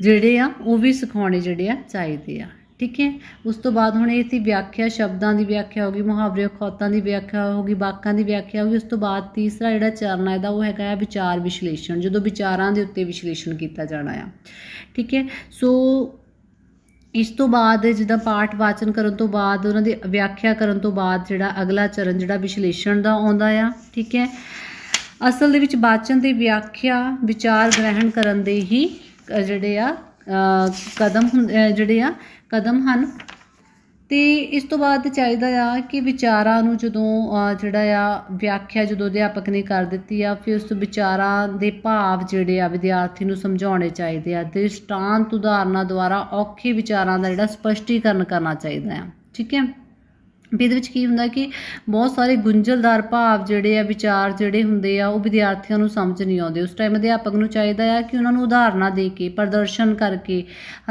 ਜਿਹੜੇ ਆ, ਉਹ ਵੀ ਸਿਖਾਉਣੇ ਜਿਹੜੇ ਆ ਚਾਹੀਦੇ ਆ। ਠੀਕ ਹੈ? ਉਸ ਤੋਂ ਬਾਅਦ ਹੁਣ ਇਹ ਸੀ ਵਿਆਖਿਆ ਸ਼ਬਦਾਂ ਦੀ ਵਿਆਖਿਆ ਹੋ ਗਈ, ਮੁਹਾਵਰੇ ਖੌਤਾਂ ਦੀ ਵਿਆਖਿਆ ਹੋ ਗਈ, ਵਾਕਾਂ ਦੀ ਵਿਆਖਿਆ ਹੋ ਗਈ। ਉਸ ਤੋਂ ਬਾਅਦ ਤੀਸਰਾ ਜਿਹੜਾ ਚਰਨ ਹੈ ਇਹਦਾ ਉਹ ਹੈਗਾ ਆ ਵਿਚਾਰ ਵਿਸ਼ਲੇਸ਼ਣ, ਜਦੋਂ ਵਿਚਾਰਾਂ ਦੇ ਉੱਤੇ ਵਿਸ਼ਲੇਸ਼ਣ ਕੀਤਾ ਜਾਣਾ ਆ। ਠੀਕ ਹੈ? ਸੋ ਇਸ ਤੋਂ ਬਾਅਦ ਜਿੱਦਾਂ ਪਾਠ ਵਾਚਨ ਕਰਨ ਤੋਂ ਬਾਅਦ, ਉਹਨਾਂ ਦੀ ਵਿਆਖਿਆ ਕਰਨ ਤੋਂ ਬਾਅਦ ਜਿਹੜਾ ਅਗਲਾ ਚਰਨ ਜਿਹੜਾ ਵਿਸ਼ਲੇਸ਼ਣ ਦਾ ਆਉਂਦਾ ਆ, ਠੀਕ ਹੈ? ਅਸਲ ਦੇ ਵਿੱਚ ਵਾਚਨ ਦੀ ਵਿਆਖਿਆ, ਵਿਚਾਰ ਗ੍ਰਹਿਣ ਕਰਨ ਦੇ ਹੀ ਜਿਹੜੇ ਆ ਕਦਮ ਹੁੰਦੇ ਜਿਹੜੇ ਆ, ਕਦਮ ਹਨ। ਤੇ ਇਸ ਤੋਂ ਬਾਅਦ ਚਾਹੀਦਾ ਆ ਕਿ ਵਿਚਾਰਾਂ ਨੂੰ ਜਦੋਂ ਜਿਹੜਾ ਆ, ਵਿਆਖਿਆ ਜਦੋਂ ਅਧਿਆਪਕ ਨੇ ਕਰ ਦਿੱਤੀ ਆ, ਫਿਰ ਉਸ ਵਿਚਾਰਾਂ ਦੇ ਭਾਵ ਜਿਹੜੇ ਆ ਵਿਦਿਆਰਥੀ ਨੂੰ ਸਮਝਾਉਣੇ ਚਾਹੀਦੇ ਆ ਦ੍ਰਿਸ਼ਟਾਂਤ ਉਦਾਹਰਨਾਂ ਦੁਆਰਾ ਔਖੇ ਵਿਚਾਰਾਂ ਦਾ ਜਿਹੜਾ ਸਪਸ਼ਟੀਕਰਨ ਕਰਨਾ ਚਾਹੀਦਾ ਆ। ਠੀਕ ਹੈ ਵੀ ਇਹਦੇ ਵਿੱਚ ਕੀ ਹੁੰਦਾ ਕਿ ਬਹੁਤ ਸਾਰੇ ਗੁੰਝਲਦਾਰ ਭਾਵ ਜਿਹੜੇ ਆ, ਵਿਚਾਰ ਜਿਹੜੇ ਹੁੰਦੇ ਆ, ਉਹ ਵਿਦਿਆਰਥੀਆਂ ਨੂੰ ਸਮਝ ਨਹੀਂ ਆਉਂਦੇ। ਉਸ ਟਾਈਮ ਅਧਿਆਪਕ ਨੂੰ ਚਾਹੀਦਾ ਆ ਕਿ ਉਹਨਾਂ ਨੂੰ ਉਦਾਹਰਨਾਂ ਦੇ ਕੇ, ਪ੍ਰਦਰਸ਼ਨ ਕਰਕੇ,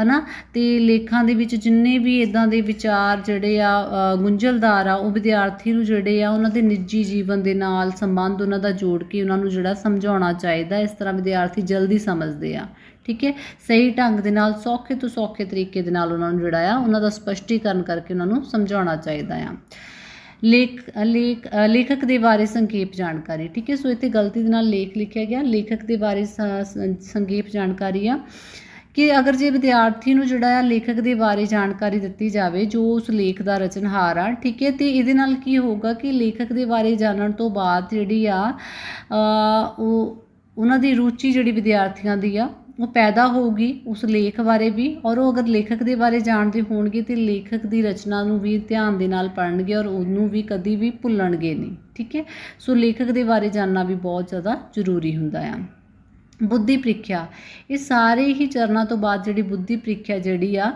ਹਨਾ? ਤੇ ਲੇਖਾਂ ਦੇ ਵਿੱਚ ਜਿੰਨੇ ਵੀ ਇਦਾਂ ਦੇ ਵਿਚਾਰ ਜਿਹੜੇ ਆ ਗੁੰਝਲਦਾਰ ਆ, ਉਹ ਵਿਦਿਆਰਥੀ ਨੂੰ ਜਿਹੜੇ ਆ, ਉਹਨਾਂ ਦੇ ਨਿੱਜੀ ਜੀਵਨ ਦੇ ਨਾਲ ਸੰਬੰਧ ਉਹਨਾਂ ਦਾ ਜੋੜ ਕੇ ਉਹਨਾਂ ਨੂੰ ਜਿਹੜਾ ਸਮਝਾਉਣਾ ਚਾਹੀਦਾ, ਇਸ ਤਰ੍ਹਾਂ ਵਿਦਿਆਰਥੀ ਜਲਦੀ ਸਮਝਦੇ ਆ। ਠੀਕ ਹੈ? ਸਹੀ ਢੰਗ ਦੇ ਨਾਲ, ਸੌਖੇ ਤੋਂ ਸੌਖੇ ਤਰੀਕੇ ਦੇ ਨਾਲ ਉਹਨਾਂ ਨੂੰ ਜਿਹੜਾ ਆ ਉਹਨਾਂ ਦਾ ਸਪਸ਼ਟੀਕਰਨ ਕਰਕੇ ਉਹਨਾਂ ਨੂੰ ਸਮਝਾਉਣਾ ਚਾਹੀਦਾ ਆ। ਲੇਖ ਲੇਖ ਲੇਖਕ ਦੇ ਬਾਰੇ ਸੰਖੇਪ ਜਾਣਕਾਰੀ, ਠੀਕ ਹੈ? ਸੋ ਇੱਥੇ ਗਲਤੀ ਦੇ ਨਾਲ ਲੇਖ ਲਿਖਿਆ ਗਿਆ। ਲੇਖਕ ਦੇ ਬਾਰੇ ਸ- ਸ- ਸੰਖੇਪ ਜਾਣਕਾਰੀ ਆ ਕਿ ਅਗਰ ਜੇ ਵਿਦਿਆਰਥੀ ਨੂੰ ਜਿਹੜਾ ਆ ਲੇਖਕ ਦੇ ਬਾਰੇ ਜਾਣਕਾਰੀ ਦਿੱਤੀ ਜਾਵੇ, ਜੋ ਉਸ ਲੇਖ ਦਾ ਰਚਨਹਾਰ ਆ, ਠੀਕ ਹੈ? ਤੇ ਇਹਦੇ ਨਾਲ ਕੀ ਹੋਊਗਾ ਕਿ ਲੇਖਕ ਦੇ ਬਾਰੇ ਜਾਣਨ ਤੋਂ ਬਾਅਦ ਜਿਹੜੀ ਆ ਉਹ, ਉਹਨਾਂ ਦੀ ਰੁਚੀ ਜਿਹੜੀ ਵਿਦਿਆਰਥੀਆਂ ਦੀ ਆ ਪੈਦਾ ਹੋਊਗੀ ਉਸ ਲੇਖ ਬਾਰੇ ਵੀ ਔਰ ਉਹ ਅਗਰ ਲੇਖਕ ਦੇ ਬਾਰੇ ਜਾਣਦੇ ਹੋਣਗੇ ਤੇ ਲੇਖਕ ਦੀ ਰਚਨਾ ਨੂੰ ਵੀ ਧਿਆਨ ਦੇ ਨਾਲ ਪੜ੍ਹਨਗੇ ਔਰ ਉਹਨੂੰ ਵੀ ਕਦੀ ਵੀ ਭੁੱਲਣਗੇ ਨਹੀਂ, ਠੀਕ ਹੈ? ਸੋ ਲੇਖਕ ਦੇ ਬਾਰੇ ਜਾਣਨਾ ਵੀ ਬਹੁਤ ਜ਼ਿਆਦਾ ਜ਼ਰੂਰੀ ਹੁੰਦਾ ਆ। ਬੁੱਧੀ ਪ੍ਰੀਖਿਆ। ਇਹ ਸਾਰੇ ਹੀ ਚਰਨਾਂ ਤੋਂ ਬਾਅਦ ਜਿਹੜੀ ਬੁੱਧੀ ਪ੍ਰੀਖਿਆ ਜਿਹੜੀ ਆ,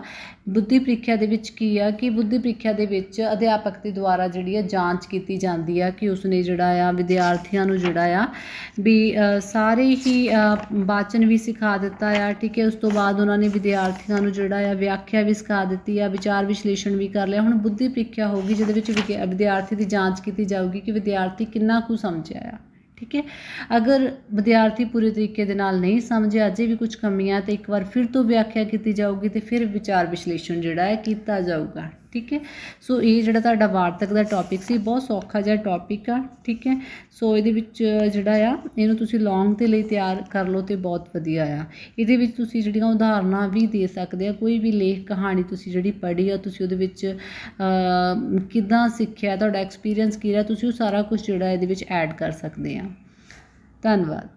ਬੁੱਧੀ ਪ੍ਰੀਖਿਆ ਦੇ ਵਿੱਚ ਕੀ ਆ ਕਿ ਬੁੱਧੀ ਪ੍ਰੀਖਿਆ ਦੇ ਵਿੱਚ ਅਧਿਆਪਕ ਦੇ ਦੁਆਰਾ ਜਿਹੜੀ ਆ ਜਾਂਚ ਕੀਤੀ ਜਾਂਦੀ ਆ ਕਿ ਉਸਨੇ ਜਿਹੜਾ ਆ ਵਿਦਿਆਰਥੀਆਂ ਨੂੰ ਜਿਹੜਾ ਆ ਵੀ ਸਾਰੇ ਹੀ ਵਾਚਨ ਵੀ ਸਿਖਾ ਦਿੱਤਾ ਆ, ਠੀਕ ਹੈ? ਉਸ ਤੋਂ ਬਾਅਦ ਉਹਨਾਂ ਨੇ ਵਿਦਿਆਰਥੀਆਂ ਨੂੰ ਜਿਹੜਾ ਆ ਵਿਆਖਿਆ ਵੀ ਸਿਖਾ ਦਿੱਤੀ ਆ, ਵਿਚਾਰ ਵਿਸ਼ਲੇਸ਼ਣ ਵੀ ਕਰ ਲਿਆ। ਹੁਣ ਬੁੱਧੀ ਪ੍ਰੀਖਿਆ ਹੋਊਗੀ ਜਿਹਦੇ ਵਿੱਚ ਵਿਦਿਆ- ਵਿਦਿਆਰਥੀ ਦੀ ਜਾਂਚ ਕੀਤੀ ਜਾਊਗੀ ਕਿ ਵਿਦਿਆਰਥੀ ਕਿੰਨਾ ਕੁ ਸਮਝਿਆ ਆ। ਠੀਕ ਹੈ? ਅਗਰ ਵਿਦਿਆਰਥੀ ਪੂਰੇ ਤਰੀਕੇ ਦੇ ਨਾਲ ਨਹੀਂ ਸਮਝਿਆ, ਅਜੇ ਵੀ ਕੁਝ ਕਮੀਆਂ, ਤੇ ਇੱਕ ਵਾਰ ਫਿਰ ਤੋਂ ਵਿਆਖਿਆ ਕੀਤੀ ਜਾਊਗੀ, ਤੇ ਫਿਰ ਵਿਚਾਰ ਵਿਸ਼ਲੇਸ਼ਣ ਜਿਹੜਾ ਹੈ ਕੀਤਾ ਜਾਊਗਾ। ਠੀਕ ਹੈ? ਸੋ ਇਹ ਜਿਹੜਾ ਤੁਹਾਡਾ ਵਾਰਤਕ ਦਾ ਟੌਪਿਕ ਸੀ ਬਹੁਤ ਸੌਖਾ ਜਿਹਾ ਟੌਪਿਕ ਆ ਠੀਕ ਹੈ? ਸੋ ਇਹਦੇ ਵਿੱਚ ਜਿਹੜਾ ਆ ਇਹਨੂੰ ਤੁਸੀਂ ਲੌਂਗ ਦੇ ਲਈ ਤਿਆਰ ਕਰ ਲਓ ਤੇ ਬਹੁਤ ਵਧੀਆ ਆ। ਇਹਦੇ ਵਿੱਚ ਤੁਸੀਂ ਜਿਹੜੀਆਂ ਉਦਾਹਰਨਾਂ ਵੀ ਦੇ ਸਕਦੇ ਆ ਕੋਈ ਵੀ ਲੇਖ ਕਹਾਣੀ ਤੁਸੀਂ ਜਿਹੜੀ ਪੜ੍ਹੀ ਆ ਤੁਸੀਂ ਉਹਦੇ ਵਿੱਚ ਅ, ਕਿੱਦਾਂ ਸਿੱਖਿਆ ਤੁਹਾਡਾ ਐਕਸਪੀਰੀਅੰਸ ਕੀ ਰਿਹਾ ਤੁਸੀਂ ਉਹ ਸਾਰਾ ਕੁਝ ਜਿਹੜਾ ਇਹਦੇ ਵਿੱਚ ਐਡ ਕਰ ਸਕਦੇ ਆ। ਧੰਨਵਾਦ।